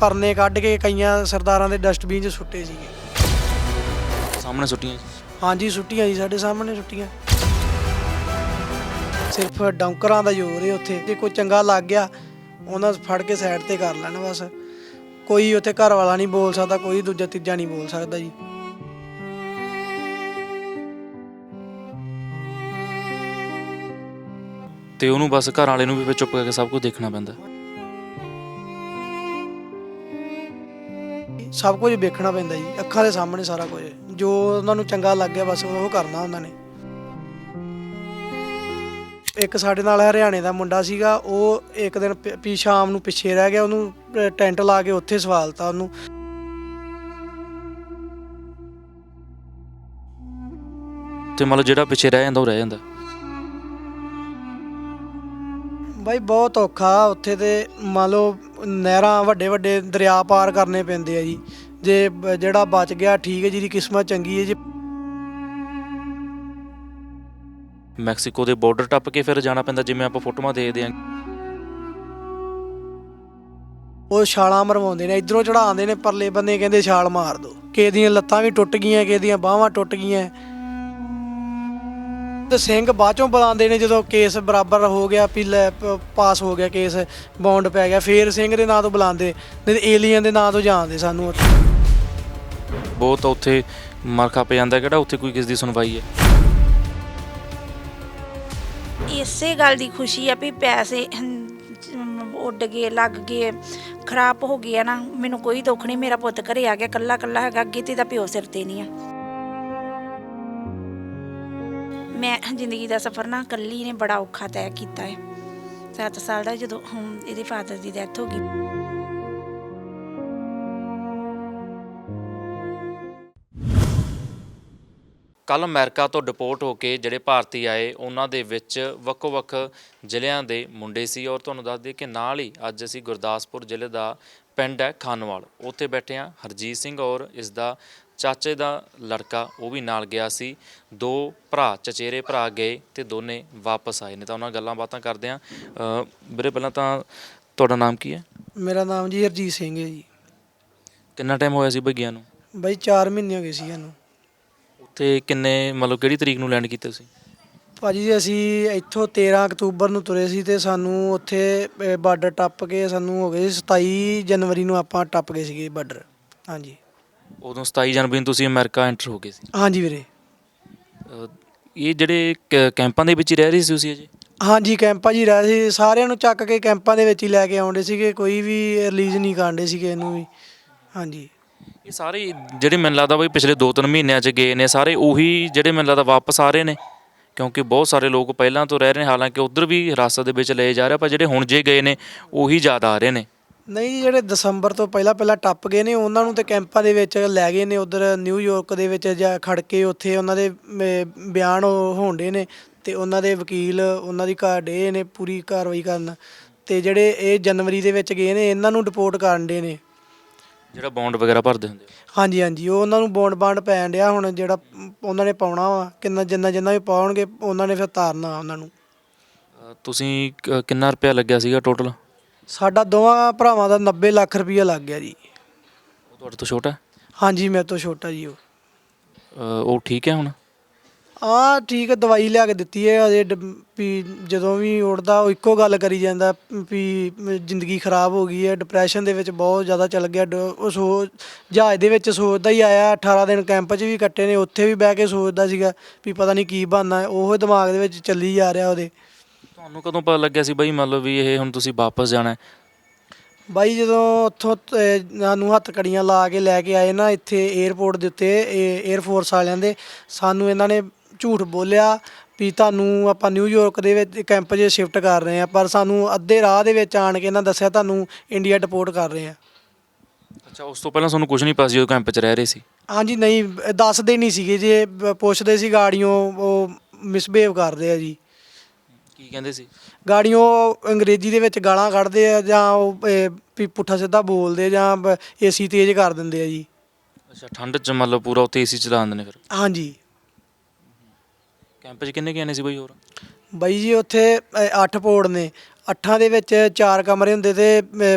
ਪਰਨੇ ਕੱਢ ਕੇ ਕਈਆਂ ਸਰਦਾਰਾਂ ਦੇ ਡਸਟਬਿਨ 'ਚ ਸੁੱਟੇ ਸੀਗੇ। ਸਾਹਮਣੇ ਸੁੱਟੀਆਂ ਜੀ। ਹਾਂਜੀ ਸੁੱਟੀਆਂ ਜੀ ਸਾਡੇ ਸਾਹਮਣੇ ਸੁੱਟੀਆਂ। ਸਿਰਫ ਡੌਂਕਰਾਂ ਦਾ ਜ਼ੋਰ ਹੈ ਉੱਥੇ। ਜੇ ਕੋਈ ਚੰਗਾ ਲੱਗ ਗਿਆ ਉਹਨਾਂ ਫੜ ਕੇ ਸਾਈਡ ਤੇ ਕਰ ਲੈਣ ਬਸ। ਕੋਈ ਉੱਥੇ ਘਰ ਵਾਲਾ ਨਹੀਂ ਬੋਲ ਸਕਦਾ ਕੋਈ ਦੂਜਾ ਤੀਜਾ ਨਹੀਂ ਬੋਲ ਸਕਦਾ ਜੀ। ਤੇ ਉਹਨੂੰ ਬਸ ਘਰ ਵਾਲੇ ਨੂੰ ਵੀ ਫਿਰ ਚੁੱਪ ਕਰਕੇ ਸਭ ਕੁਝ ਦੇਖਣਾ ਪੈਂਦਾ। ਸਭ ਕੁਝ ਵੇਖਣਾ ਪੈਂਦਾ ਜੀ, ਅੱਖਾਂ ਦੇ ਸਾਹਮਣੇ ਸਾਰਾ ਕੁਝ। ਜੋ ਉਹਨਾਂ ਨੂੰ ਚੰਗਾ ਲੱਗ ਗਿਆ ਬਸ ਉਹ ਕਰਨਾ ਉਹਨਾਂ ਨੇ। ਇੱਕ ਸਾਡੇ ਨਾਲ ਹਰਿਆਣੇ ਦਾ ਮੁੰਡਾ ਸੀਗਾ, ਉਹ ਇੱਕ ਦਿਨ ਪ- ਵੀ ਸ਼ਾਮ ਨੂੰ ਪਿੱਛੇ ਰਹਿ ਗਿਆ, ਉਹਨੂੰ ਟੈਂਟ ਲਾ ਕੇ ਉੱਥੇ ਸਵਾਲਤਾ ਉਹਨੂੰ। ਤੇ ਮਤਲਬ ਜਿਹੜਾ ਪਿੱਛੇ ਰਹਿ ਜਾਂਦਾ, ਉਹ ਰਹਿ ਜਾਂਦਾ। ਬਾਈ ਬਹੁਤ ਔਖਾ ਉੱਥੇ ਤੇ ਮੰਨ ਲਓ ਨਹਿਰਾਂ ਵੱਡੇ ਵੱਡੇ ਦਰਿਆ ਪਾਰ ਕਰਨੇ ਪੈਂਦੇ ਆ ਜੀ। ਜੇ ਬ- ਜਿਹੜਾ ਬਚ ਗਿਆ ਠੀਕ ਹੈ ਜਿਹਦੀ ਕਿਸਮਤ ਚੰਗੀ ਹੈ ਜੀ ਮੈਕਸੀਕੋ ਦੇ ਬਾਰਡਰ ਟੱਪ ਕੇ ਫਿਰ ਜਾਣਾ ਪੈਂਦਾ ਜਿਵੇਂ ਆਪਾਂ ਫੋਟੋਆਂ ਦੇਖਦੇ ਆਂ। ਉਹ ਛਾਲਾਂ ਮਰਵਾਉਂਦੇ ਨੇ ਇਧਰੋਂ ਚੜਾਉਂਦੇ ਨੇ ਪਰਲੇ ਬੰਦੇ ਕਹਿੰਦੇ ਛਾਲ ਮਾਰ ਦੋ। ਕਿਸੇ ਦੀਆਂ ਲੱਤਾਂ ਵੀ ਟੁੱਟ ਗਈਆਂ ਕਿਸੇ ਦੀਆਂ ਬਾਹਾਂ ਟੁੱਟ ਗਈਆਂ। ਤੇ ਸਿੰਘ ਬਾਅਦ ਚੋਂ ਬੁਲਾਉਂਦੇ ਨੇ ਜਦੋਂ ਕੇਸ ਬਰਾਬਰ ਹੋ ਗਿਆ ਵੀ ਲੈ ਪ- ਪਾਸ ਹੋ ਗਿਆ ਕੇਸ ਬੌਂਡ ਪੈ ਗਿਆ ਫੇਰ ਸਿੰਘ ਦੇ ਨਾਂ ਤੋਂ ਬੁਲਾਉਂਦੇ ਨਹੀਂ ਤੇ ਏਲੀਅਨ ਦੇ ਨਾਂ ਤੋਂ ਜਾਣਦੇ ਸਾਨੂੰ ਉੱਥੇ। ਬਹੁਤ ਉੱਥੇ ਮਰਖਾ ਪੈ ਜਾਂਦਾ ਕਿਹੜਾ ਉੱਥੇ ਕੋਈ ਕਿਸ ਦੀ ਸੁਣਵਾਈ ਹੈ? ਇਸੇ ਗੱਲ ਦੀ ਖੁਸ਼ੀ ਆ ਵੀ ਪੈਸੇ ਉੱਡ ਗਏ ਲੱਗ ਗਏ ਖਰਾਬ ਹੋ ਗਿਆ ਨਾ ਮੈਨੂੰ ਕੋਈ ਦੁੱਖ ਨਹੀਂ ਮੇਰਾ ਪੁੱਤ ਘਰੇ ਆ ਗਿਆ ਕੱਲਾ ਕੱਲਾ ਹੈਗਾ ਅੱਗੇ ਤੇ ਦਾ ਪਿਓ ਸਿਰ ਤੇ ਨਹੀਂ ਆ। ਮੈਂ ਜ਼ਿੰਦਗੀ ਦਾ ਸਫ਼ਰ ਨਾ ਕੱਲੀ ਨੇ ਬੜਾ ਔਖਾ ਤੈਅ ਕੀਤਾ ਹੈ 7 ਸਾਲ ਦਾ ਜਦੋਂ ਇਹਦੇ ਫਾਦਰ ਦੀ ਡੈਥ ਹੋ ਗਈ। ਕੱਲ ਅਮਰੀਕਾ ਤੋਂ ਡਿਪੋਰਟ ਹੋ ਕੇ ਜਿਹੜੇ ਭਾਰਤੀ ਆਏ, ਉਹਨਾਂ ਦੇ ਵਿੱਚ ਵੱਖੋ-ਵੱਖ ਜ਼ਿਲ੍ਹਿਆਂ ਦੇ ਮੁੰਡੇ ਸੀ ਔਰ ਤੁਹਾਨੂੰ ਦੱਸ ਦਈਏ ਕਿ ਨਾਲ ਹੀ ਅੱਜ ਅਸੀਂ ਗੁਰਦਾਸਪੁਰ ਜ਼ਿਲ੍ਹੇ ਦਾ ਪਿੰਡ ਹੈ ਖਾਨਵਾਲ। ਉੱਥੇ ਬੈਠੇ ਆ ਹਰਜੀਤ ਸਿੰਘ ਔਰ ਇਸ ਦਾ ਚਾਚੇ ਦਾ ਲੜਕਾ ਉਹ ਵੀ ਨਾਲ ਗਿਆ ਸੀ। ਦੋ ਭਰਾ ਚਚੇਰੇ ਭਰਾ ਗਏ ਤੇ ਦੋਨੇ ਵਾਪਸ ਆਏ ਨੇ। ਤਾਂ ਉਹਨਾਂ ਨਾਲ ਗੱਲਾਂ ਬਾਤਾਂ ਕਰਦੇ ਅ, ਵੀਰੇ ਪਹਿਲਾਂ ਤਾਂ ਤੁਹਾਡਾ ਨਾਮ ਕੀ ਹੈ? ਮੇਰਾ ਨਾਮ ਜੀ ਹਰਜੀਤ ਸਿੰਘ ਹੈ ਜੀ। ਕਿੰਨਾ ਟਾਈਮ ਹੋਇਆ ਸੀ ਭੱਗਿਆਂ ਨੂੰ? ਬਾਈ 4 ਮਹੀਨੇ ਹੋ ਗਏ ਸੀ ਸਾਨੂੰ ਉੱਥੇ ਕਿੰਨੇ ਮਤਲਬ ਕਿਹੜੀ ਤਰੀਕ ਨੂੰ ਲੈਂਡ ਕੀਤਾ ਸੀ? ਭਾਜੀ ਜੀ ਅਸੀਂ ਇੱਥੋਂ 13 ਅਕਤੂਬਰ ਨੂੰ ਤੁਰੇ ਸੀ ਤੇ ਸਾਨੂੰ ਉੱਥੇ ਬਾਰਡਰ ਟੱਪ ਕੇ ਸਾਨੂੰ ਹੋ ਗਏ ਸੀ 27 ਜਨਵਰੀ ਨੂੰ ਆਪਾਂ ਟੱਪ ਗਏ ਸੀਗੇ ਬਾਰਡਰ ਹਾਂਜੀ। ਉਦੋਂ 27 ਜਨਵਰੀ ਨੂੰ ਤੁਸੀਂ ਅਮਰੀਕਾ ਐਂਟਰ ਹੋ ਗਏ ਸੀ। ਹਾਂਜੀ ਵੀਰੇ। ਅਹ ਇਹ ਜਿਹੜੇ ਕ- ਕੈਂਪਾਂ ਦੇ ਵਿੱਚ ਹੀ ਰਹਿ ਰਹੇ ਸੀ ਤੁਸੀਂ ਅਜੇ? ਹਾਂਜੀ ਕੈਂਪਾਂ ਹੀ ਰਹੇ ਸੀ। ਸਾਰਿਆਂ ਨੂੰ ਚੱਕ ਕੇ ਕੈਂਪਾਂ ਦੇ ਵਿੱਚ ਹੀ ਲੈ ਕੇ ਆਉਂਦੇ ਸੀਗੇ। ਕੋਈ ਵੀ ਰਿਲੀਜ਼ ਨਹੀਂ ਕਾਂਡੇ ਸੀਗੇ ਇਹਨੂੰ ਵੀ। ਹਾਂਜੀ। ਇਹ ਸਾਰੇ ਜਿਹੜੇ ਮੈਨੂੰ ਲੱਗਦਾ ਬਈ ਪਿਛਲੇ 2-3 ਮਹੀਨਿਆਂ 'ਚ ਗਏ ਨੇ ਸਾਰੇ ਉਹੀ ਜਿਹੜੇ ਮੈਨੂੰ ਲੱਗਦਾ ਵਾਪਸ ਆ ਰਹੇ ਨੇ। ਕਿਉਂਕਿ ਬਹੁਤ ਸਾਰੇ ਲੋਕ ਪਹਿਲਾਂ ਤੋਂ ਰਹਿ ਰਹੇ ਨੇ। ਹਾਲਾਂਕਿ ਉਧਰ ਵੀ ਹਿਰਾਸਤ ਦੇ ਵਿੱਚ ਲਏ ਜਾ ਰਹੇ ਪਰ ਜਿਹੜੇ ਹੁਣ ਜੇ ਗਏ ਨੇ ਉਹੀ ਜ਼ਿਆਦਾ ਆ ਰਹੇ ਨੇ। ਨਹੀਂ ਜਿਹੜੇ ਦਸੰਬਰ ਤੋਂ ਪਹਿਲਾਂ ਪਹਿਲਾਂ ਟੱਪ ਗਏ ਨੇ ਉਹਨਾਂ ਨੂੰ ਤੇ ਕੈਂਪਾਂ ਦੇ ਵਿੱਚ ਲੈ ਗਏ ਨੇ ਉਧਰ ਨਿਊਯਾਰਕ ਦੇ ਵਿੱਚ ਜਾਂ ਖੜ ਕੇ ਉੱਥੇ ਉਹਨਾਂ ਦੇ ਅਮ, ਬਿਆਨ ਹੋਣਦੇ ਨੇ ਤੇ ਉਹਨਾਂ ਦੇ ਵਕੀਲ ਉਹਨਾਂ ਦੀ ਘਰ ਡੇ ਨੇ ਪੂਰੀ ਕਾਰਵਾਈ ਕਰਨ ਤੇ ਜਿਹੜੇ ਇਹ ਜਨਵਰੀ ਦੇ ਵਿੱਚ ਗਏ ਨੇ ਇਹਨਾਂ ਨੂੰ ਡਿਪੋਰਟ ਕਰਨ ਦੇ ਨੇ। ਜਿਹੜਾ ਬੌਂਡ ਵਗੈਰਾ ਭਰਦੇ ਹੁੰਦੇ ਆ। ਹਾਂਜੀ ਹਾਂਜੀ ਉਹ ਉਹਨਾਂ ਨੂੰ ਬੌਂਡ ਬਾਂਡ ਪੈਣ ਡਿਆ ਹੁਣ ਜਿਹੜਾ ਅਮ, ਉਹਨਾਂ ਨੇ ਪਾਉਣਾ ਵਾ ਕਿੰਨਾ ਜਿੰਨਾ ਜਿੰਨਾ ਵੀ ਪਾਉਣਗੇ ਉਹਨਾਂ ਨੇ ਫਿਰ ਤਾਰਨਾ ਉਹਨਾਂ ਨੂੰ। ਤੁਸੀਂ ਕ- ਕਿੰਨਾ ਰੁਪਇਆ ਲੱਗਿਆ ਸੀਗਾ ਟੋਟਲ ਸਾਡਾ ਦੋਵਾਂ ਭਰਾਵਾਂ ਦਾ 90 ਲੱਖ ਰੁਪਈਆ ਲੱਗ ਗਿਆ ਜੀ। ਉਹ ਤੁਹਾਡੇ ਤੋਂ ਛੋਟਾ ਹੈ? ਹਾਂਜੀ ਮੇਰੇ ਤੋਂ ਛੋਟਾ ਜੀ ਉਹ। ਅਹ ਉਹ ਠੀਕ ਹੈ ਹੁਣ? ਆ ਠੀਕ ਹੈ ਦਵਾਈ ਲਿਆ ਕੇ ਦਿੱਤੀ ਹੈ ਅਜੇ ਡ- ਵੀ ਜਦੋਂ ਵੀ ਉੱਠਦਾ ਉਹ ਇੱਕੋ ਗੱਲ ਕਰੀ ਜਾਂਦਾ ਵੀ ਜ਼ਿੰਦਗੀ ਖਰਾਬ ਹੋ ਗਈ ਹੈ ਡਿਪਰੈਸ਼ਨ ਦੇ ਵਿੱਚ ਬਹੁਤ ਜ਼ਿਆਦਾ ਚੱਲ ਗਿਆ ਡ- ਉਹ ਸੋ ਜਹਾਜ਼ ਦੇ ਵਿੱਚ ਸੋਚਦਾ ਹੀ ਆਇਆ 18 ਦਿਨ ਕੈਂਪ 'ਚ ਵੀ ਕੱਟੇ ਨੇ ਉੱਥੇ ਵੀ ਬਹਿ ਕੇ ਸੋਚਦਾ ਸੀਗਾ ਵੀ ਪਤਾ ਨਹੀਂ ਕੀ ਬਣਨਾ ਹੈ ਉਹ ਦਿਮਾਗ ਦੇ ਵਿੱਚ ਚੱਲੀ ਜਾ ਰਿਹਾ ਉਹਦੇ। ਤੁਹਾਨੂੰ ਕਦੋਂ ਪਤਾ ਲੱਗਿਆ ਸੀ ਬਈ ਮੰਨ ਲਓ ਵੀ ਇਹ ਹੁਣ ਤੁਸੀਂ ਵਾਪਸ ਜਾਣਾ ਹੈ? ਬਾਈ ਜਦੋਂ ਉੱਥੋਂ ਤ- ਸਾਨੂੰ ਹੱਥ ਕੜੀਆਂ ਲਾ ਕੇ ਲੈ ਕੇ ਆਏ ਨਾ ਇੱਥੇ 에ਅਰਪੋਰਟ ਦੇ ਉੱਤੇ 에ਅਰ ਫੋਰਸ ਵਾਲਿਆਂ ਦੇ ਸਾਨੂੰ ਇਹਨਾਂ ਨੇ ਝੂਠ ਬੋਲਿਆ ਵੀ ਤੁਹਾਨੂੰ ਆਪਾਂ ਨਿਊਯਾਰਕ ਦੇ ਵਿੱਚ ਕੈਂਪ 'ਚ ਸ਼ਿਫਟ ਕਰ ਰਹੇ ਆ ਪਰ ਸਾਨੂੰ ਅੱਧੇ ਰਾਹ ਦੇ ਵਿੱਚ ਆਣ ਕੇ ਇਹਨਾਂ ਦੱਸਿਆ ਤੁਹਾਨੂੰ ਇੰਡੀਆ ਡਿਪੋਰਟ ਕਰ ਰਹੇ ਆ ਅੱਛਾ ਉਸ ਤੋਂ ਪਹਿਲਾਂ ਤੁਹਾਨੂੰ ਕੁਝ ਨਹੀਂ ਪਤਾ ਸੀ ਜਦੋਂ ਕੈਂਪ 'ਚ ਰਹਿ ਰਹੇ ਸੀ? ਹਾਂਜੀ ਨਹੀਂ ਦੱਸਦੇ ਨਹੀਂ ਸੀਗੇ ਜੇ ਪੁੱਛਦੇ ਸੀ ਗਾੜੀਆਂ ਉਹ ਮਿਸਬਿਹੇਵ ਕਰਦੇ ਆ ਜੀ। ਕੀ ਕਹਿੰਦੇ ਸੀ? ਗਾੜੀਆਂ ਉਹ ਅੰਗਰੇਜ਼ੀ ਦੇ ਵਿੱਚ ਗਾਲਾਂ ਕੱਢਦੇ ਆ ਜਾਂ ਉਹ ਇਹ, ਵੀ ਪੁੱਠਾ ਸਿੱਧਾ ਬੋਲਦੇ ਜਾਂ ਏਸੀ ਤੇਜ਼ ਕਰ ਦਿੰਦੇ ਆ ਜੀ। ਅੱਛਾ ਠੰਡ 'ਚ ਮੰਨ ਲਓ ਪੂਰਾ ਉੱਥੇ ਏਸੀ ਚਲਾ ਦਿੰਦੇ ਨੇ ਫਿਰ? ਹਾਂਜੀ। ਕੈਂਪ 'ਚ ਕਿੰਨੇ ਕੁ ਜਾਣੇ ਸੀ ਬਈ ਹੋਰ? ਬਾਈ ਜੀ ਉੱਥੇ 8 ਪੋੜ ਨੇ। ਅੱਠਾਂ ਦੇ ਵਿੱਚ ਚਾਰ ਕਮਰੇ ਹੁੰਦੇ ਤੇ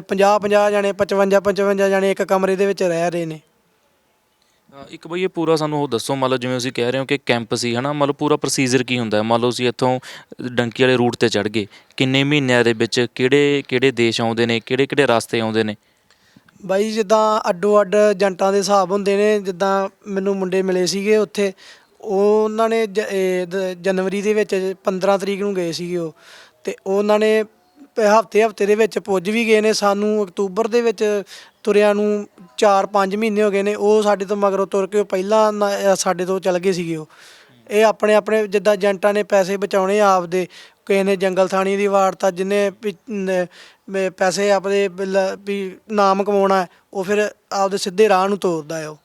50 50 ਜਾਣੇ 55 55 ਜਾਣੇ ਇੱਕ ਕਮਰੇ ਦੇ ਵਿੱਚ ਰਹਿ ਰਹੇ ਨੇ। ਇੱਕ ਬਈ ਇਹ ਪੂਰਾ ਸਾਨੂੰ ਉਹ ਦੱਸੋ, ਮੰਨ ਲਓ ਜਿਵੇਂ ਤੁਸੀਂ ਕਹਿ ਰਹੇ ਹੋ ਕਿ ਕੈਂਪ ਸੀ, ਹਨਾ? ਮੰਨ ਲਓ ਪੂਰਾ ਪ੍ਰੋਸੀਜਰ ਕੀ ਹੁੰਦਾ ਹੈ? ਮੰਨ ਲਓ ਅਸੀਂ ਇੱਥੋਂ ਡੰਕੀ ਵਾਲੇ ਰੂਟ ਤੇ ਚੜ ਗਏ। ਕਿੰਨੇ ਮਹੀਨਿਆਂ ਦੇ ਵਿੱਚ ਕਿਹੜੇ ਕਿਹੜੇ ਦੇਸ਼ ਆਉਂਦੇ ਨੇ? ਕਿਹੜੇ ਕਿਹੜੇ ਰਸਤੇ ਆਉਂਦੇ ਨੇ? ਬਾਈ ਜਿੱਦਾਂ ਅੱਡੋ ਅੱਡ ਜੰਟਾਂ ਦੇ ਹਿਸਾਬ ਹੁੰਦੇ ਨੇ, ਜਿੱਦਾਂ ਮੈਨੂੰ ਮੁੰਡੇ ਮਿਲੇ ਸੀਗੇ ਉੱਥੇ ਉਹ ਉਹਨਾਂ ਨੇ ਜ- ਇਹ ਦ- ਜਨਵਰੀ ਦੇ ਵਿੱਚ 15 ਤਰੀਕ ਨੂੰ ਗਏ ਸੀਗੇ ਉਹ, ਤੇ ਉਹਨਾਂ ਨੇ ਹਫ਼ਤੇ ਹਫ਼ਤੇ ਦੇ ਵਿੱਚ ਪੁੱਜ ਵੀ ਗਏ ਨੇ। ਸਾਨੂੰ ਅਕਤੂਬਰ ਦੇ ਵਿੱਚ ਤੁਰਿਆਂ ਨੂੰ 4-5 ਮਹੀਨੇ ਹੋ ਗਏ ਨੇ। ਉਹ ਸਾਡੇ ਤੋਂ ਮਗਰੋਂ ਤੁਰ ਕੇ ਉਹ ਪਹਿਲਾਂ ਨਾ- ਸਾਡੇ ਤੋਂ ਚੱਲ ਗਏ ਸੀਗੇ ਉਹ। ਇਹ ਆਪਣੇ ਆਪਣੇ ਜਿੱਦਾਂ ਏਜੰਟਾਂ ਨੇ ਪੈਸੇ ਬਚਾਉਣੇ ਆ ਆਪਦੇ। ਕਿਸੇ ਨੇ ਜੰਗਲ ਥਾਣੀ ਦੀ ਵਾਰਤਾ ਜਿਨੇ ਪੈਸੇ ਆਪਦੇ ਬਿਲ- ਵੀ ਨਾਮ ਕਮਾਉਣਾ ਹੈ, ਉਹ ਫਿਰ ਆਪਦੇ ਸਿੱਧੇ ਰਾਹ ਨੂੰ ਤੋਰਦਾ ਹੈ ਉਹ।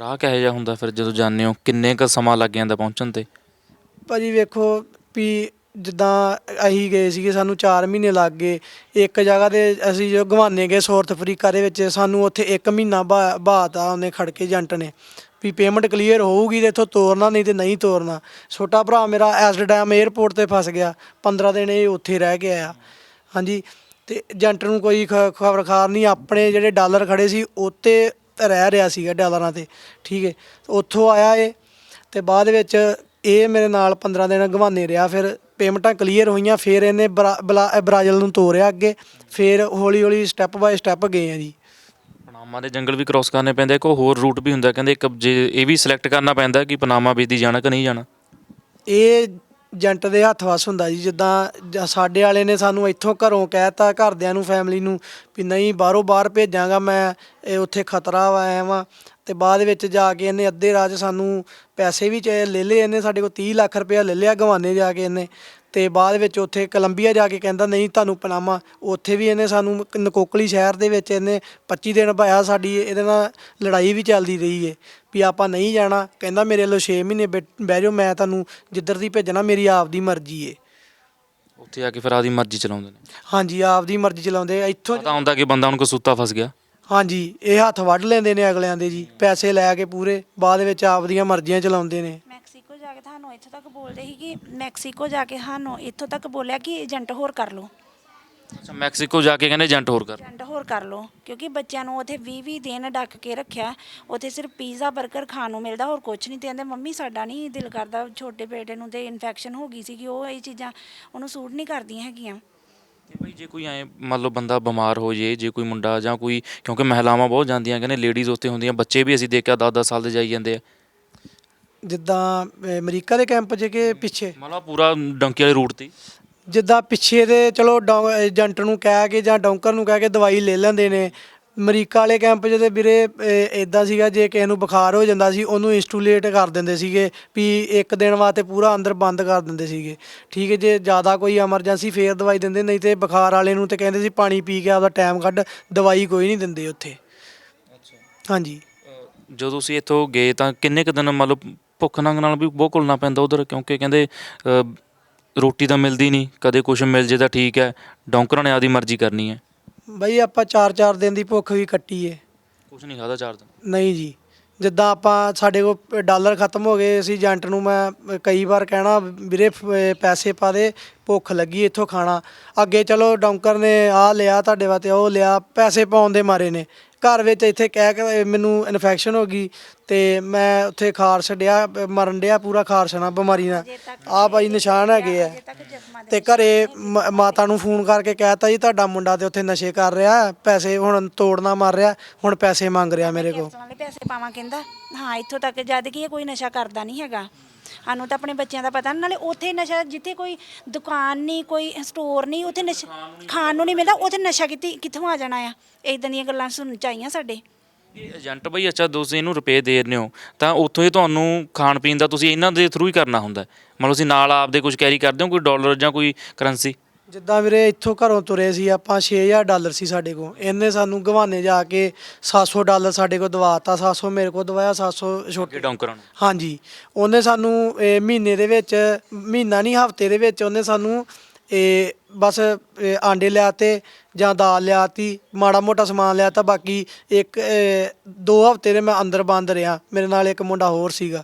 ਰਾਹ ਕਿਹੋ ਜਿਹਾ ਹੁੰਦਾ ਫਿਰ ਜਦੋਂ ਜਾਂਦੇ ਹੋ? ਕਿੰਨੇ ਕੁ ਸਮਾਂ ਲੱਗ ਜਾਂਦਾ ਪਹੁੰਚਣ ਤੇ? ਭਾਜੀ ਵੇਖੋ ਵੀ ਜਿੱਦਾਂ ਅਸੀਂ ਗਏ ਸੀਗੇ, ਸਾਨੂੰ 4 ਮਹੀਨੇ ਲੱਗ ਗਏ। ਇੱਕ ਜਗ੍ਹਾ ਤੇ ਅਸੀਂ ਜੋ ਗਵਾਨੇ ਗਏ ਸਾਊਥ ਅਫਰੀਕਾ ਦੇ ਵਿੱਚ, ਸਾਨੂੰ ਉੱਥੇ 1 ਮਹੀਨਾ ਬਾ- ਬਾਤਾ ਉਹਨੇ ਖੜ ਕੇ ਏਜੰਟ ਨੇ। ਵੀ ਪੇਮੈਂਟ ਕਲੀਅਰ ਹੋਊਗੀ ਤੇ ਇੱਥੋਂ ਤੋਰਨਾ, ਨਹੀਂ ਤੇ ਨਹੀਂ ਤੋਰਨਾ। ਛੋਟਾ ਭਰਾ ਮੇਰਾ ਐਸਡੈਮ 에ਅਰਪੋਰਟ ਤੇ ਫਸ ਗਿਆ। 15 ਦਿਨ ਇਹ ਉੱਥੇ ਰਹਿ ਕੇ ਆਇਆ। ਹਾਂਜੀ, ਤੇ ਏਜੰਟ ਨੂੰ ਕੋਈ ਖਬਰਖਾਰ ਨਹੀਂ, ਆਪਣੇ ਜਿਹੜੇ ਡਾਲਰ ਖੜੇ ਸੀ ਉੱਤੇ ਰਹਿ ਰਿਹਾ ਸੀਗਾ ਡਾਲਰਾਂ ਤੇ। ਠੀਕ ਹੈ ਉੱਥੋਂ ਆਇਆ ਇਹ, ਤੇ ਬਾਅਦ ਵਿੱਚ ਇਹ ਮੇਰੇ ਨਾਲ 15 ਦਿਨ ਗਵਾਨੇ ਰਿਹਾ ਫਿਰ ਪੇਮੈਂਟਾਂ ਕਲੀਅਰ ਹੋਈਆਂ ਫਿਰ ਇਹਨੇ ਬਰਾ- ਬਲਾ- ਬ੍ਰਾਜ਼ੀਲ ਨੂੰ ਤੋਰਿਆ ਅੱਗੇ ਫਿਰ ਹੌਲੀ ਹੌਲੀ ਸਟੈਪ ਬਾਏ ਸਟੈਪ ਗਏ ਆ ਜੀ। ਪਨਾਮਾ ਦੇ ਜੰਗਲ ਵੀ ਕ੍ਰਾਸ ਕਰਨੇ ਪੈਂਦੇ ਕੋਈ ਹੋਰ ਰੂਟ ਵੀ ਹੁੰਦਾ ਕਹਿੰਦੇ ਇੱਕ ਜੇ ਇਹ ਵੀ ਸਿਲੈਕਟ ਕਰਨਾ ਪੈਂਦਾ ਕਿ ਪਨਾਮਾ ਵੇਦੀ ਜਾਣਾ ਕਿ ਨਹੀਂ ਜਾਣਾ? ਇਹ ਏਜੰਟ ਦੇ ਹੱਥ ਵਸ ਹੁੰਦਾ ਜੀ ਜਿੱਦਾਂ ਜ- ਸਾਡੇ ਵਾਲੇ ਨੇ ਸਾਨੂੰ ਇੱਥੋਂ ਘਰੋਂ ਕਹਿਤਾ ਘਰਦਿਆਂ ਨੂੰ ਫੈਮਿਲੀ ਨੂੰ ਵੀ ਨਹੀਂ ਬਾਹਰੋਂ ਬਾਹਰ ਭੇਜਾਂਗਾ ਮੈਂ ਇਹ ਉੱਥੇ ਖਤਰਾ ਵਾ ਐ ਵਾ। ਤੇ ਬਾਅਦ ਵਿੱਚ ਜਾ ਕੇ ਇਹਨੇ ਅੱਧੇ ਰਾਹ 'ਚ ਸਾਨੂੰ ਪੈਸੇ ਵੀ ਚ- ਲੈ ਲਏ ਇਹਨੇ ਸਾਡੇ ਕੋਲ 30 ਲੱਖ ਰੁਪਇਆ ਲੈ ਲਿਆ ਗਵਾਨੇ ਜਾ ਕੇ ਇਹਨੇ। ਤੇ ਬਾਅਦ ਵਿੱਚ ਉੱਥੇ ਕੋਲੰਬੀਆ ਜਾ ਕੇ ਕਹਿੰਦਾ ਨਹੀਂ ਤੁਹਾਨੂੰ ਪਨਾਮਾ। ਉੱਥੇ ਵੀ ਇਹਨੇ ਸਾਨੂੰ ਕ- ਨਕੋਕਲੀ ਸ਼ਹਿਰ ਦੇ ਵਿੱਚ ਇਹਨੇ 25 ਦਿਨ ਭਾਇਆ ਸਾਡੀ ਇਹਦੇ ਨਾਲ ਲੜਾਈ ਵੀ ਚੱਲਦੀ ਰਹੀ ਏ। ਵੀ ਆਪਾਂ ਨਹੀਂ ਜਾਣਾ ਕਹਿੰਦਾ ਮੇਰੇ ਵੱਲੋਂ 6 ਮਹੀਨੇ ਬਹਿ ਜਾਓ ਮੈਂ ਤੁਹਾਨੂੰ ਜਿੱਧਰ ਦੀ ਭੇਜਣਾ ਮੇਰੀ ਆਪਦੀ ਮਰਜ਼ੀ ਏ। ਉੱਥੇ ਆ ਕੇ ਫਿਰ ਆਦੀ ਮਰਜ਼ੀ ਚਲਾਉਂਦੇ ਨੇ। ਹਾਂਜੀ ਆਪਦੀ ਮਰਜ਼ੀ ਚਲਾਉਂਦੇ। ਇੱਥੋਂ ਪਤਾ ਹੁੰਦਾ ਕਿ ਬੰਦਾ ਹੁਣ ਕਸੂਤਾ ਫਸ ਗਿਆ। ਹਾਂਜੀ ਇਹ ਹੱਥ ਵੱਢ ਲੈਂਦੇ ਨੇ ਅਗਲਿਆਂ ਦੇ ਜੀ ਪੈਸੇ ਲੈ ਕੇ ਪੂਰੇ ਬਾਅਦ ਵਿੱਚ ਆਪਦੀਆਂ ਮਰਜ਼ੀਆਂ ਚਲਾਉਂਦੇ ਨੇ। ਮੈਕਸੀਕੋ ਜਾ ਕੇ ਤੁਹਾਨੂੰ ਇੱਥੋਂ ਤੱਕ ਬੋਲਦੇ ਸੀ ਕਿ ਮੈਕਸੀਕੋ ਜਾ ਕੇ ਸਾਨੂੰ ਇੱਥੋਂ ਤੱਕ ਬੋਲਿਆ ਕਿ ਏਜੰਟ ਹੋਰ ਕਰ ਲਓ। ਅੱਛਾ ਮੈਕਸੀਕੋ ਜਾ ਕੇ ਕਹਿੰਦੇ ਏਜੰਟ ਹੋਰ ਕਰ ਏਜੰਟ ਹੋਰ ਕਰ ਲਓ ਕਿਉਂਕਿ ਬੱਚਿਆਂ ਨੂੰ ਉੱਥੇ 20 20 ਦਿਨ ਡੱਕ ਕੇ ਰੱਖਿਆ ਉੱਥੇ ਸਿਰਫ ਪੀਜ਼ਾ 버ਗਰ ਖਾਣ ਨੂੰ ਮਿਲਦਾ ਹੋਰ ਕੁਝ ਨਹੀਂ ਤੇ ਕਹਿੰਦੇ ਮੰਮੀ ਸਾਡਾ ਨਹੀਂ ਦਿਲ ਕਰਦਾ ਛੋਟੇ ਬੇਟੇ ਨੂੰ ਤੇ ਇਨਫੈਕਸ਼ਨ ਹੋ ਗਈ ਸੀ ਕਿ ਉਹ ਇਹ ਚੀਜ਼ਾਂ ਉਹਨੂੰ ਸੂਟ ਨਹੀਂ ਕਰਦੀਆਂ ਹੈਗੀਆਂ। ਤੇ ਬਈ ਜੇ ਕੋਈ ਐ ਮੰਨ ਲਓ ਬੰਦਾ ਬਿਮਾਰ ਹੋ ਜੇ ਜੇ ਕੋਈ ਮੁੰਡਾ ਜਾਂ ਕੋਈ ਕਿਉਂਕਿ ਮਹਿਲਾਵਾਂ ਬਹੁਤ ਜਾਂਦੀਆਂ ਕਹਿੰਦੇ ਲੇਡੀਜ਼ ਉੱਥੇ ਹੁੰਦੀਆਂ ਬੱਚੇ ਵੀ ਅਸੀਂ ਦੇਖਿਆ 10-10 ਸਾਲ ਦੇ ਜਾਈ ਜਾਂਦੇ ਆ। ਜਿੱਦਾਂ ਅਹ, ਅਮਰੀਕਾ ਦੇ ਕੈਂਪ 'ਚ ਕਿ ਪਿੱਛੇ? ਮੰਨ ਲਓ ਪੂਰਾ ਡੰਕੀ ਵਾਲੇ ਰੂਟ ਤੇ। ਜਿੱਦਾਂ ਪਿੱਛੇ ਦੇ ਚਲੋ ਏਜੰਟ ਨੂੰ ਕਹਿ ਕੇ ਜਾਂ ਡੌਂਕਰ ਨੂੰ ਕਹਿ ਕੇ ਦਵਾਈ ਲੈ ਲੈਂਦੇ ਨੇ ਅਮਰੀਕਾ ਵਾਲੇ ਕੈਂਪ 'ਚ ਤੇ ਵੀਰੇ ਇਦਾਂ ਸੀਗਾ ਜੇ ਕਿਸੇ ਨੂੰ ਬੁਖਾਰ ਹੋ ਜਾਂਦਾ ਸੀ ਉਹਨੂੰ ਇੰਸਟੂਲੇਟ ਕਰ ਦਿੰਦੇ ਸੀਗੇ ਵੀ ਇੱਕ ਦਿਨ ਵਾਸਤੇ ਪੂਰਾ ਅੰਦਰ ਬੰਦ ਕਰ ਦਿੰਦੇ ਸੀਗੇ। ਠੀਕ ਹੈ ਜੇ ਜ਼ਿਆਦਾ ਕੋਈ ਐਮਰਜੈਂਸੀ ਫੇਰ ਦਵਾਈ ਦਿੰਦੇ ਨਹੀਂ ਤੇ ਬੁਖਾਰ ਵਾਲੇ ਨੂੰ ਤੇ ਕਹਿੰਦੇ ਸੀ ਪਾਣੀ ਪੀ ਕੇ ਆਪਦਾ ਟਾਈਮ ਕੱਢ ਦਵਾਈ ਕੋਈ ਨਹੀਂ ਦਿੰਦੇ ਉੱਥੇ। ਹਾਂਜੀ। ਜਦੋਂ ਤੁਸੀਂ ਇੱਥੋਂ ਗਏ ਤਾਂ ਕਿੰਨੇ ਕੁ ਦਿਨ ਮੰਨ ਲਓ ਭੁੱਖ ਨੰਗ ਨਾਲ ਵੀ ਬਹੁਤ ਘੁਲਣਾ ਪੈਂਦਾ ਉਧਰ? ਕਿਉਂਕਿ ਕਹਿੰਦੇ ਰੋਟੀ ਤਾਂ ਮਿਲਦੀ ਨਹੀਂ ਕਦੇ ਕੁਝ ਮਿਲ ਜੇ ਤਾਂ ਠੀਕ ਹੈ ਡੌਂਕਰਾਂ ਨੇ ਆਦੀ ਮਰਜ਼ੀ ਕਰਨੀ ਹੈ। ਬਈ ਆਪਾਂ 4-4 ਦਿਨ ਦੀ ਭੁੱਖ ਵੀ ਕੱਟੀ ਏ ਕੁਝ ਨਹੀਂ ਖਾਦਾ ਚਾਰ ਦਿਨ? ਨਹੀਂ ਜੀ। ਜਿੱਦਾਂ ਆਪਾਂ ਸਾਡੇ ਕੋਲ ਡਾਲਰ ਖਤਮ ਹੋ ਗਏ ਅਸੀਂ ਏਜੰਟ ਨੂੰ ਮੈਂ ਕਈ ਵਾਰ ਕਹਿਣਾ ਵੀਰੇ ਫ- ਪੈਸੇ ਪਾ ਦੇ ਭੁੱਖ ਲੱਗੀ ਇੱਥੋਂ ਖਾਣਾ। ਅੱਗੇ ਚਲੋ ਡੌਂਕਰ ਨੇ ਆ ਲਿਆ ਤੁਹਾਡੇ ਵਾਸਤੇ ਉਹ ਲਿਆ ਪੈਸੇ ਪਾਉਣ ਦੇ ਮਾਰੇ ਨੇ। ਘਰ ਵਿੱਚ ਇੱਥੇ ਕਹਿ ਕੇ ਮੈਨੂੰ ਇਨਫੈਕਸ਼ਨ ਹੋ ਗਈ ਤੇ ਮੈਂ ਉੱਥੇ ਖਾਰਸ਼ ਡਿਆ ਮਰਨ ਡਿਆ ਪੂਰਾ ਖਾਰਸ਼ ਨਾਲ ਬਿਮਾਰੀ ਨਾਲ। ਆ ਭਾਈ ਨਿਸ਼ਾਨ ਹੈਗੇ ਆ। ਤੇ ਘਰੇ ਮਾਤਾ ਨੂੰ ਫੋਨ ਕਰਕੇ ਕਹਿਤਾ ਜੀ ਤੁਹਾਡਾ ਮੁੰਡਾ ਤੇ ਉੱਥੇ ਨਸ਼ੇ ਕਰ ਰਿਹਾ ਪੈਸੇ ਹੁਣ ਤੋੜਨਾ ਮਾਰ ਰਿਹਾ ਹੁਣ ਪੈਸੇ ਮੰਗ ਰਿਹਾ ਮੇਰੇ ਕੋਲ। ਪੈਸੇ ਪਾਵਾਂ ਕਹਿੰਦਾ ਹਾਂ ਇੱਥੋਂ ਤੱਕ ਜਦ ਕਿ ਇਹ ਕੋਈ ਨਸ਼ਾ ਕਰਦਾ ਨਹੀਂ ਹੈਗਾ। ਸਾਨੂੰ ਤਾਂ ਆਪਣੇ ਬੱਚਿਆਂ ਦਾ ਪਤਾ ਨਾਲੇ ਉੱਥੇ ਨਸ਼ਾ ਜਿੱਥੇ ਕੋਈ ਦੁਕਾਨ ਨਹੀਂ ਕੋਈ ਸਟੋਰ ਨਹੀਂ ਉੱਥੇ ਨਸ਼ਾ ਖਾਣ ਨੂੰ ਨਹੀਂ ਮਿਲਦਾ ਉੱਥੇ ਨਸ਼ਾ ਕਿੱਥੇ ਕਿੱਥੋਂ ਆ ਜਾਣਾ ਆ? ਇਦਾਂ ਦੀਆਂ ਗੱਲਾਂ ਸੁਣ ਚਾਹੀਆਂ ਸਾਡੇ। ਏਜੰਟ ਬਈ ਅੱਛਾ ਤੁਸੀਂ ਇਹਨੂੰ ਰੁਪਏ ਦੇ ਰਹੇ ਹੋ ਤਾਂ ਉੱਥੋਂ ਹੀ ਤੁਹਾਨੂੰ ਖਾਣ ਪੀਣ ਦਾ ਤੁਸੀਂ ਇਹਨਾਂ ਦੇ ਥਰੂ ਹੀ ਕਰਨਾ ਹੁੰਦਾ ਹੈ। ਲਓ ਤੁਸੀਂ ਨਾਲ ਆਪਦੇ ਕੁਝ ਕੈਰੀ ਕਰਦੇ ਹੋ ਕੋਈ ਡਾਲਰ ਜਾਂ ਕੋਈ ਕਰੰਸੀ ਜਿੱਦਾਂ ਵੀਰੇ ਇੱਥੋਂ ਘਰੋਂ ਤੁਰੇ ਸੀ ਆਪਾਂ 6000 ਡਾਲਰ ਸੀ ਸਾਡੇ ਕੋਲ। ਇਹਨੇ ਸਾਨੂੰ ਗਵਾਨੇ ਜਾ ਕੇ 700 ਡਾਲਰ ਸਾਡੇ ਕੋਲ ਦਵਾਤਾ 700 ਮੇਰੇ ਕੋਲ ਦਵਾਇਆ 700 ਅੱਗੇ ਛੋਟੇ। ਡੌਂਕਰਾਂ ਨੂੰ ਹਾਂਜੀ। ਉਹਨੇ ਸਾਨੂੰ ਇਹ ਮਹੀਨੇ ਦੇ ਵਿੱਚ ਮਹੀਨਾ ਨਹੀਂ ਹਫ਼ਤੇ ਦੇ ਵਿੱਚ ਉਹਨੇ ਸਾਨੂੰ ਇਹ ਬਸ ਇਹ ਆਂਡੇ ਲਿਆਤੇ ਜਾਂ ਦਾਲ ਲਿਆਤੀ ਮਾੜਾ ਮੋਟਾ ਸਮਾਨ ਲਿਆਤਾ ਬਾਕੀ ਇੱਕ ਇਹ, ਦੋ ਹਫ਼ਤੇ ਦੇ ਮੈਂ ਅੰਦਰ ਬੰਦ ਰਿਹਾ। ਮੇਰੇ ਨਾਲ ਇੱਕ ਮੁੰਡਾ ਹੋਰ ਸੀਗਾ।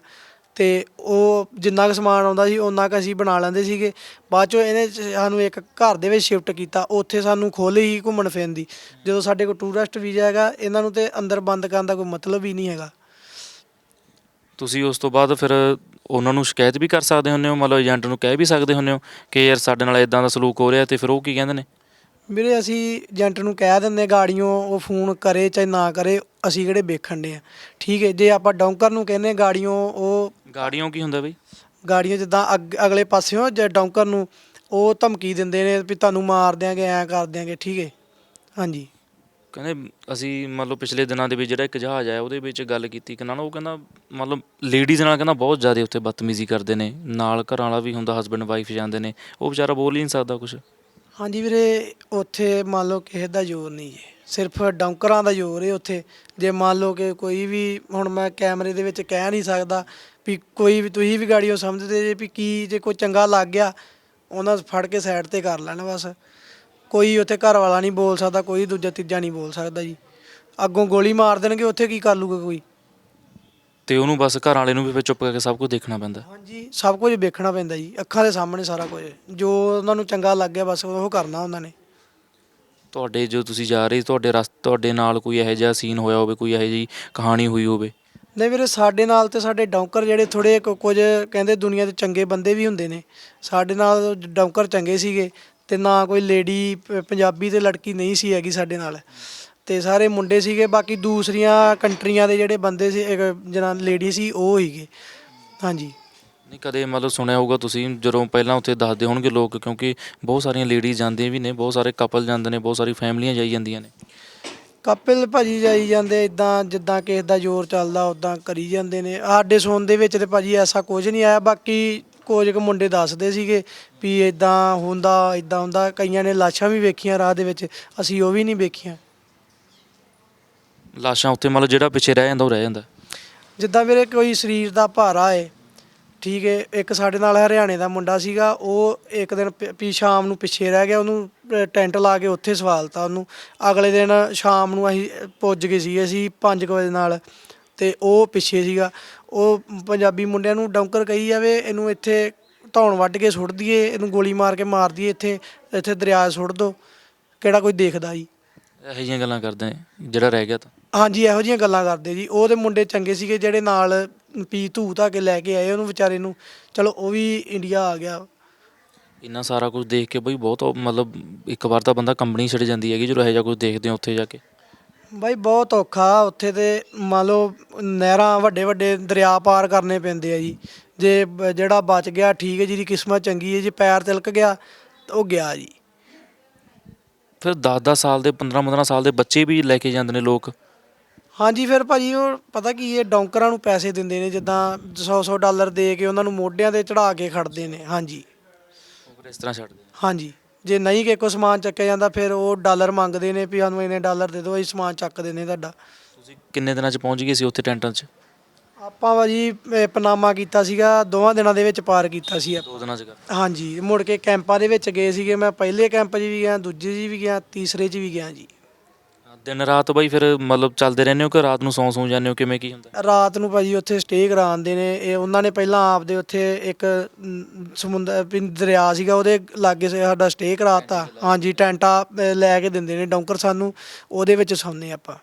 ਤੇ ਉਹ ਜਿੰਨਾ ਕੁ ਸਮਾਨ ਆਉਂਦਾ ਸੀ ਉਹਨਾਂ ਕੁ ਅਸੀਂ ਬਣਾ ਲੈਂਦੇ ਸੀਗੇ। ਬਾਅਦ ਚੋਂ ਇਹਨੇ ਸਾਨੂੰ ਇੱਕ ਘਰ ਦੇ ਵਿੱਚ ਸ਼ਿਫਟ ਕੀਤਾ। ਉੱਥੇ ਸਾਨੂੰ ਖੋਲ੍ਹ ਹੀ ਘੁੰਮਣ ਫਿਰਨ ਦੀ। ਜਦੋਂ ਸਾਡੇ ਕੋਲ ਟੂਰਿਸਟ ਵੀਜ਼ਾ ਹੈਗਾ ਇਹਨਾਂ ਨੂੰ ਤੇ ਅੰਦਰ ਬੰਦ ਕਰਨ ਦਾ ਕੋਈ ਮਤਲਬ ਹੀ ਨਹੀਂ ਹੈਗਾ। ਤੁਸੀਂ ਉਸ ਤੋਂ ਬਾਅਦ ਫਿਰ ਉਹਨਾਂ ਨੂੰ ਸ਼ਿਕਾਇਤ ਵੀ ਕਰ ਸਕਦੇ ਹੁੰਦੇ ਹੋ? ਮਤਲਬ ਏਜੰਟ ਨੂੰ ਕਹਿ ਵੀ ਸਕਦੇ ਹੁੰਦੇ ਹੋ ਕਿ ਯਾਰ ਸਾਡੇ ਨਾਲ ਇਦਾਂ ਦਾ ਸਲੂਕ ਹੋ ਰਿਹਾ ਤੇ ਫਿਰ ਉਹ ਕੀ ਕਹਿੰਦੇ ਨੇ? ਵੀਰੇ ਅਸੀਂ ਏਜੰਟ ਨੂੰ ਕਹਿ ਦਿੰਦੇ ਗਾੜੀਆਂ ਉਹ ਫੋਨ ਕਰੇ ਚਾਹੇ ਨਾ ਕਰੇ ਅਸੀਂ ਕਿਹੜੇ ਵੇਖਣ ਦੇ ਆ ਠੀਕ ਹੈ ਜੇ ਆਪਾਂ ਡੌਂਕਰ ਨੂੰ ਕਹਿੰਦੇ ਗਾੜੀਆਂ ਉਹ ਗਾੜੀਆਂ ਕੀ ਹੁੰਦਾ ਬਈ? ਗਾੜੀਆਂ ਜਿੱਦਾਂ ਅੱਗ- ਅਗਲੇ ਪਾਸਿਓਂ ਜੇ ਡੌਂਕਰ ਨੂੰ ਉਹ ਧਮਕੀ ਦਿੰਦੇ ਨੇ ਵੀ ਤੁਹਾਨੂੰ ਮਾਰ ਦਿਆਂਗੇ ਐਂ ਕਰ ਦਿਆਂਗੇ ਠੀਕ ਹੈ। ਹਾਂਜੀ। ਕਹਿੰਦੇ ਅਸੀਂ ਮੰਨ ਲਓ ਪਿਛਲੇ ਦਿਨਾਂ ਦੇ ਵਿੱਚ ਜਿਹੜਾ ਇੱਕ ਜਹਾਜ਼ ਆਇਆ, ਉਹਦੇ ਵਿੱਚ ਗੱਲ ਕੀਤੀ। ਕਿ ਨਾਲ ਉਹ ਕਹਿੰਦਾ ਮਤਲਬ ਲੇਡੀਜ਼ ਨਾਲ ਕਹਿੰਦਾ ਬਹੁਤ ਜ਼ਿਆਦਾ ਉੱਥੇ ਬਦਤਮੀਜ਼ੀ ਕਰਦੇ ਨੇ। ਨਾਲ ਘਰਾਂ ਵਾਲਾ ਵੀ ਹੁੰਦਾ ਹਸਬੰਡ ਵਾਈਫ ਜਾਂਦੇ ਨੇ। ਉਹ ਵਿਚਾਰਾ ਬੋਲ ਹੀ ਨਹੀਂ ਸਕਦਾ ਕੁਝ ਹਾਂਜੀ ਵੀਰੇ, ਉੱਥੇ ਮੰਨ ਲਓ ਕਿਸੇ ਦਾ ਜ਼ੋਰ ਨਹੀਂ ਜੀ। ਸਿਰਫ ਡੌਂਕਰਾਂ ਦਾ ਜ਼ੋਰ ਹੈ ਉੱਥੇ। ਜੇ ਮੰਨ ਲਓ ਕਿ ਕੋਈ ਵੀ ਹੁਣ ਮੈਂ ਕੈਮਰੇ ਦੇ ਵਿੱਚ ਕਹਿ ਨਹੀਂ ਸਕਦਾ ਵੀ ਕੋਈ ਵੀ, ਤੁਸੀਂ ਵੀ ਗਾੜੀਓ ਸਮਝਦੇ ਜੇ ਵੀ ਕੀ, ਜੇ ਕੋਈ ਚੰਗਾ ਲੱਗ ਗਿਆ, ਉਹਨਾਂ ਫੜ ਕੇ ਸਾਈਡ ਤੇ ਕਰ ਲੈਣ ਬਸ। ਕੋਈ ਉੱਥੇ ਘਰ ਵਾਲਾ ਨਹੀਂ ਬੋਲ ਸਕਦਾ ਕੋਈ ਦੂਜਾ ਤੀਜਾ ਨਹੀਂ ਬੋਲ ਸਕਦਾ ਜੀ। ਅੱਗੋਂ ਗੋਲੀ ਮਾਰ ਦੇਣਗੇ ਉੱਥੇ ਕੀ ਕਰ ਲੂਗਾ ਕੋਈ? ਤੇ ਉਹਨੂੰ ਬਸ ਘਰਾਂ ਵਾਲੇ ਨੂੰ ਵੀ ਫਿਰ ਚੁੱਪ ਕਰਕੇ ਸਭ ਕੁਝ ਦੇਖਣਾ ਪੈਂਦਾ। ਹਾਂਜੀ ਸਭ ਕੁਝ ਵੇਖਣਾ ਪੈਂਦਾ ਜੀ ਅੱਖਾਂ ਦੇ ਸਾਹਮਣੇ ਸਾਰਾ ਕੁਝ। ਜੋ ਉਹਨਾਂ ਨੂੰ ਚੰਗਾ ਲੱਗ ਗਿਆ ਬਸ ਉਹ ਕਰਨਾ ਉਹਨਾਂ ਨੇ। ਤੁਹਾਡੇ ਜੋ ਤੁਸੀਂ ਜਾ ਰਹੇ ਤੁਹਾਡੇ ਰਸਤੇ ਤੁਹਾਡੇ ਨਾਲ ਕੋਈ ਇਹੋ ਜਿਹਾ ਸੀਨ ਹੋਇਆ ਹੋਵੇ ਕੋਈ ਇਹੋ ਜਿਹੀ ਕਹਾਣੀ ਹੋਈ ਹੋਵੇ? ਨਹੀਂ ਵੀਰੇ ਸਾਡੇ ਨਾਲ ਤੇ ਸਾਡੇ ਡੌਂਕਰ ਜਿਹੜੇ ਥੋੜੇ ਕੁਝ ਕਹਿੰਦੇ ਦੁਨੀਆ ਦੇ ਚੰਗੇ ਬੰਦੇ ਵੀ ਹੁੰਦੇ ਨੇ। ਸਾਡੇ ਨਾਲ ਡੌਂਕਰ ਚੰਗੇ ਸੀਗੇ ਤੇ ਨਾ ਕੋਈ ਲੇਡੀ ਪੰਜਾਬੀ ਤੇ ਲੜਕੀ ਨਹੀਂ ਸੀ ਹੈਗੀ ਸਾਡੇ ਨਾਲ। ਤੇ ਸਾਰੇ ਮੁੰਡੇ ਸੀਗੇ ਬਾਕੀ ਦੂਸਰੀਆਂ ਕੰਟਰੀਆਂ ਦੇ ਜਿਹੜੇ ਬੰਦੇ ਸੀ ਇੱਕ ਲੇਡੀ ਸੀ ਉਹ ਹੀਗੇ ਹਾਂਜੀ। ਨਹੀਂ ਕਦੇ ਮਤਲਬ ਸੁਣਿਆ ਹੋਊਗਾ ਤੁਸੀਂ ਜਦੋਂ ਪਹਿਲਾਂ ਉੱਥੇ ਦੱਸਦੇ ਹੋਣਗੇ ਲੋਕ ਕਿਉਂਕਿ ਬਹੁਤ ਸਾਰੀਆਂ ਲੇਡੀਜ਼ ਜਾਂਦੀਆਂ ਵੀ ਨੇ ਬਹੁਤ ਸਾਰੇ ਕਪਲ ਜਾਂਦੇ ਨੇ ਬਹੁਤ ਸਾਰੀ ਫੈਮਲੀਆਂ ਜਾਈ ਜਾਂਦੀਆਂ ਨੇ। ਕਪਲ ਭਾਜੀ ਜਾਈ ਜਾਂਦੇ ਇਦਾਂ ਜਿੱਦਾਂ ਕਿਸੇ ਦਾ ਜ਼ੋਰ ਚੱਲਦਾ ਉਦਾਂ ਕਰੀ ਜਾਂਦੇ ਨੇ। ਸਾਡੇ ਸੁਣ ਦੇ ਵਿੱਚ ਤੇ ਭਾਜੀ ਐਸਾ ਕੁਝ ਨਹੀਂ ਆਇਆ ਬਾਕੀ ਕੁਝ ਕੁ ਮੁੰਡੇ ਦੱਸਦੇ ਸੀਗੇ ਵੀ ਇਦਾਂ ਹੁੰਦਾ ਇਦਾਂ ਹੁੰਦਾ। ਕਈਆਂ ਨੇ ਲਾਸ਼ਾਂ ਵੀ ਵੇਖੀਆਂ ਰਾਹ ਦੇ ਵਿੱਚ ਅਸੀਂ ਉਹ ਵੀ ਨਹੀਂ ਵੇਖੀਆਂ। ਲਾਸ਼ਾਂ ਉੱਥੇ ਮਤਲਬ ਜਿਹੜਾ ਪਿੱਛੇ ਰਹਿ ਜਾਂਦਾ ਉਹ ਰਹਿ ਜਾਂਦਾ। ਜਿੱਦਾਂ ਵੀਰੇ ਕੋਈ ਸਰੀਰ ਦਾ ਭਾਰਾ ਏ ਠੀਕ ਏ ਇੱਕ ਸਾਡੇ ਨਾਲ ਹਰਿਆਣੇ ਦਾ ਮੁੰਡਾ ਸੀਗਾ ਉਹ ਇੱਕ ਦਿਨ ਪ- ਵੀ ਸ਼ਾਮ ਨੂੰ ਪਿੱਛੇ ਰਹਿ ਗਿਆ ਉਹਨੂੰ ਅ, ਟੈਂਟ ਲਾ ਕੇ ਉੱਥੇ ਸਵਾਲਤਾ ਉਹਨੂੰ। ਅਗਲੇ ਦਿਨ ਸ਼ਾਮ ਨੂੰ ਅਸੀਂ ਅ, ਪੁੱਜ ਗਏ ਸੀ ਅਸੀਂ 5 ਵਜੇ ਨਾਲ ਤੇ ਉਹ ਪਿੱਛੇ ਸੀਗਾ। ਉਹ ਪੰਜਾਬੀ ਮੁੰਡਿਆਂ ਨੂੰ ਡੌਂਕਰ ਕਹੀ ਜਾਵੇ ਇਹਨੂੰ ਇੱਥੇ ਧੌਣ ਵੱਢ ਕੇ ਸੁੱਟ ਦਈਏ ਇਹਨੂੰ ਗੋਲੀ ਮਾਰ ਕੇ ਮਾਰ ਦਈਏ ਇੱਥੇ ਇੱਥੇ ਦਰਿਆ 'ਚ ਸੁੱਟ ਦੋ। ਕਿਹੜਾ ਕੋਈ ਦੇਖਦਾ ਜੀ? ਇਹੋ ਜਿਹੀਆਂ ਗੱਲਾਂ ਕਰਦੇ ਜਿਹੜਾ ਰਹਿ ਗਿਆ ਤਾਂ। ਹਾਂਜੀ ਇਹੋ ਜਿਹੀਆਂ ਗੱਲਾਂ ਕਰਦੇ ਜੀ। ਉਹਦੇ ਮੁੰਡੇ ਚੰਗੇ ਸੀਗੇ ਜਿਹੜੇ ਨਾਲ ਪੀ ਧੂ ਧਾ ਕੇ ਲੈ ਕੇ ਆਏ ਉਹਨੂੰ ਵਿਚਾਰੇ ਨੂੰ। ਚਲੋ ਉਹ ਵੀ ਇੰਡੀਆ ਆ ਗਿਆ। ਇੰਨਾ ਸਾਰਾ ਕੁਝ ਦੇਖ ਕੇ ਬਈ ਬਹੁਤ ਉਹ ਮਤਲਬ ਇੱਕ ਵਾਰ ਤਾਂ ਬੰਦਾ ਕੰਪਨੀ ਛੱਡ ਜਾਂਦੀ ਹੈਗੀ ਜਦੋਂ ਇਹੋ ਜਿਹਾ ਕੁਝ ਦੇਖਦੇ ਹੋ ਉੱਥੇ ਜਾ ਕੇ। ਬਾਈ ਬਹੁਤ ਔਖਾ ਉੱਥੇ ਤੇ ਮੰਨ ਲਓ ਨਹਿਰਾਂ ਵੱਡੇ ਵੱਡੇ ਦਰਿਆ ਪਾਰ ਕਰਨੇ ਪੈਂਦੇ ਆ ਜੀ। ਜੇ ਬ- ਜਿਹੜਾ ਬਚ ਗਿਆ ਠੀਕ ਹੈ ਜਿਹਦੀ ਕਿਸਮਤ ਚੰਗੀ ਹੈ ਜੇ ਪੈਰ ਤਿਲਕ ਗਿਆ ਤਾਂ ਉਹ ਗਿਆ ਜੀ। ਫਿਰ 10-10 ਸਾਲ ਦੇ 15-15 ਸਾਲ ਦੇ ਬੱਚੇ ਵੀ ਲੈ ਕੇ ਜਾਂਦੇ ਨੇ ਲੋਕ? ਹਾਂਜੀ ਫਿਰ ਭਾਜੀ ਉਹ ਪਤਾ ਕੀ ਹੈ ਡੌਂਕਰਾਂ ਨੂੰ ਪੈਸੇ ਦਿੰਦੇ ਨੇ ਜਿੱਦਾਂ 100-100 ਡਾਲਰ ਦੇ ਕੇ ਉਹਨਾਂ ਨੂੰ ਮੋਢਿਆਂ ਤੇ ਚੜਾ ਕੇ ਖੜਦੇ ਨੇ ਹਾਂਜੀ। ਉਹ ਫਿਰ ਇਸ ਤਰ੍ਹਾਂ ਛੱਡਦੇ ਨੇ। ਹਾਂਜੀ। ਜੇ ਨਹੀਂ ਕਿ ਕੋ ਸਮਾਨ ਚੱਕਿਆ ਜਾਂਦਾ ਫਿਰ ਉਹ ਡਾਲਰ ਮੰਗਦੇ ਨੇ ਵੀ ਸਾਨੂੰ ਇੰਨੇ ਡਾਲਰ ਦੇ ਦਿਓ ਅਸੀਂ ਸਮਾਨ ਚੱਕਦੇ ਨੇ ਤੁਹਾਡਾ। ਤੁਸੀਂ ਕਿੰਨੇ ਦਿਨਾਂ 'ਚ ਪਹੁੰਚ ਗਏ ਸੀ ਉੱਥੇ ਟੈਂਟਾਂ 'ਚ? ਆਪਾਂ ਭਾਜੀ ਇਹ ਪਨਾਮਾ ਕੀਤਾ ਸੀਗਾ ਦੋਵਾਂ ਦਿਨਾਂ ਦੇ ਵਿੱਚ ਪਾਰ ਕੀਤਾ ਸੀ ਆਪਾਂ। ਦੋ ਦਿਨਾਂ 'ਚ ਕਰ ਹਾਂਜੀ ਮੁੜ ਕੇ ਕੈਂਪਾਂ ਦੇ ਵਿੱਚ ਗਏ ਸੀਗੇ ਮੈਂ ਪਹਿਲੇ ਕੈਂਪ 'ਚ ਵੀ ਗਿਆ ਦੂਜੇ 'ਚ ਵੀ ਗਿਆ ਤੀਸਰੇ 'ਚ ਵੀ ਗਿਆ ਜੀ। ਦਿਨ ਰਾਤ ਬਈ ਫਿਰ ਮਤਲਬ ਚੱਲਦੇ ਰਹਿੰਦੇ ਹੋ ਕਿ ਰਾਤ ਨੂੰ ਸੌਂ ਸੌਂ ਜਾਂਦੇ ਹੋ? ਕਿਵੇਂ ਕੀ ਹੁੰਦਾ? ਰਾਤ ਨੂੰ ਭਾਜੀ ਉੱਥੇ ਸਟੇ ਕਰਾਉਂਦੇ ਨੇ। ਇਹ ਉਹਨਾਂ ਨੇ ਪਹਿਲਾਂ ਆਪਦੇ ਉੱਥੇ ਇੱਕ ਮ, ਸਮੁੰਦਰ ਵੀ ਦਰਿਆ ਸੀਗਾ ਉਹਦੇ ਲਾਗੇ ਸੇ ਸਾਡਾ ਸਟੇ ਕਰਾਤਾ। ਹਾਂਜੀ ਟੈਂਟਾ ਅ, ਲੈ ਕੇ ਦਿੰਦੇ ਨੇ ਡੌਂਕਰ ਸਾਨੂੰ। ਉਹਦੇ ਵਿੱਚ ਸੌਂਦੇ ਆਪਾਂ।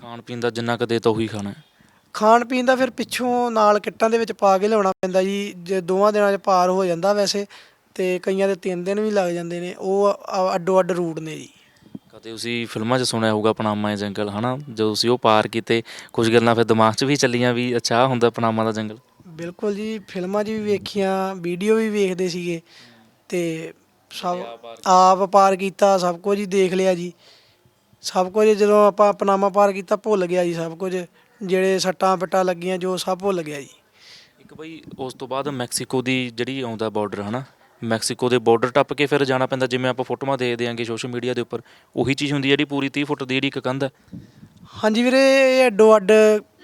ਖਾਣ ਪੀਣ ਦਾ ਜਿੰਨਾ ਕਦੇ ਤਾਂ ਉਹੀ ਖਾਣਾ ਹੈ। ਖਾਣ ਪੀਣ ਦਾ ਫਿਰ ਪਿੱਛੋਂ ਨਾਲ ਕਿੱਟਾਂ ਦੇ ਵਿੱਚ ਪਾ ਕੇ ਲਿਆਉਣਾ ਪੈਂਦਾ ਜੀ। ਜੇ ਦੋਵਾਂ ਦਿਨਾਂ 'ਚ ਪਾਰ ਹੋ ਜਾਂਦਾ ਵੈਸੇ ਤੇ ਕਈਆਂ ਦੇ ਤਿੰਨ ਦਿਨ ਵੀ ਲੱਗ ਜਾਂਦੇ ਨੇ। ਉਹ ਅੱਡੋ ਅੱਡ ਰੂਟ ਨੇ ਜੀ। ਕਦੇ ਤੁਸੀਂ ਫਿਲਮਾਂ 'ਚ ਸੁਣਿਆ ਹੋਊਗਾ ਪਨਾਮਾ ਜੰਗਲ ਹਨਾ? ਜਦੋਂ ਤੁਸੀਂ ਉਹ ਪਾਰ ਕੀਤੇ ਕੁਝ ਗੱਲਾਂ ਫਿਰ ਦਿਮਾਗ 'ਚ ਵੀ ਚੱਲੀਆਂ ਵੀ ਅੱਛਾ ਆਹ ਹੁੰਦਾ ਪਨਾਮਾ ਦਾ ਜੰਗਲ। ਬਿਲਕੁਲ ਜੀ ਫਿਲਮਾਂ 'ਚ ਵੀ ਵੇਖੀਆਂ ਵੀਡੀਓ ਵੀ ਵੇਖਦੇ ਸੀਗੇ। ਤੇ ਸਭ ਆਪ ਪਾਰ ਕੀਤਾ ਸਭ ਕੁਝ ਹੀ ਦੇਖ ਲਿਆ ਜੀ। ਸਭ ਕੁਝ ਜਦੋਂ ਆਪਾਂ ਪਨਾਮਾ ਪਾਰ ਕੀਤਾ ਭੁੱਲ ਗਿਆ ਜੀ ਸਭ ਕੁਝ। ਜਿਹੜੇ ਸੱਟਾਂ ਪੱਟਾਂ ਲੱਗੀਆਂ ਜੋ ਸਭ ਭੁੱਲ ਗਿਆ ਜੀ। ਇੱਕ ਬਈ ਉਸ ਤੋਂ ਬਾਅਦ ਮੈਕਸੀਕੋ ਦੀ ਜਿਹੜੀ ਆਉਂਦਾ ਬਾਰਡਰ ਹਨਾ? ਮੈਕਸੀਕੋ ਦੇ ਬਾਰਡਰ ਟੱਪ ਕੇ ਫਿਰ ਜਾਣਾ ਪੈਂਦਾ, ਜਿਵੇਂ ਆਪਾਂ ਫੋਟੋਆਂ ਦੇਖਦੇ ਆਂਗੇ ਸੋਸ਼ਲ ਮੀਡੀਆ ਦੇ ਉੱਪਰ, ਉਹੀ ਚੀਜ਼ ਹੁੰਦੀ ਹੈ ਜਿਹੜੀ ਪੂਰੀ 30 ਫੁੱਟ ਦੀ ਜਿਹੜੀ ਇੱਕ ਕੰਧ ਹੈ। ਹਾਂਜੀ ਵੀਰੇ, ਇਹ ਅੱਡੋ ਅੱਡ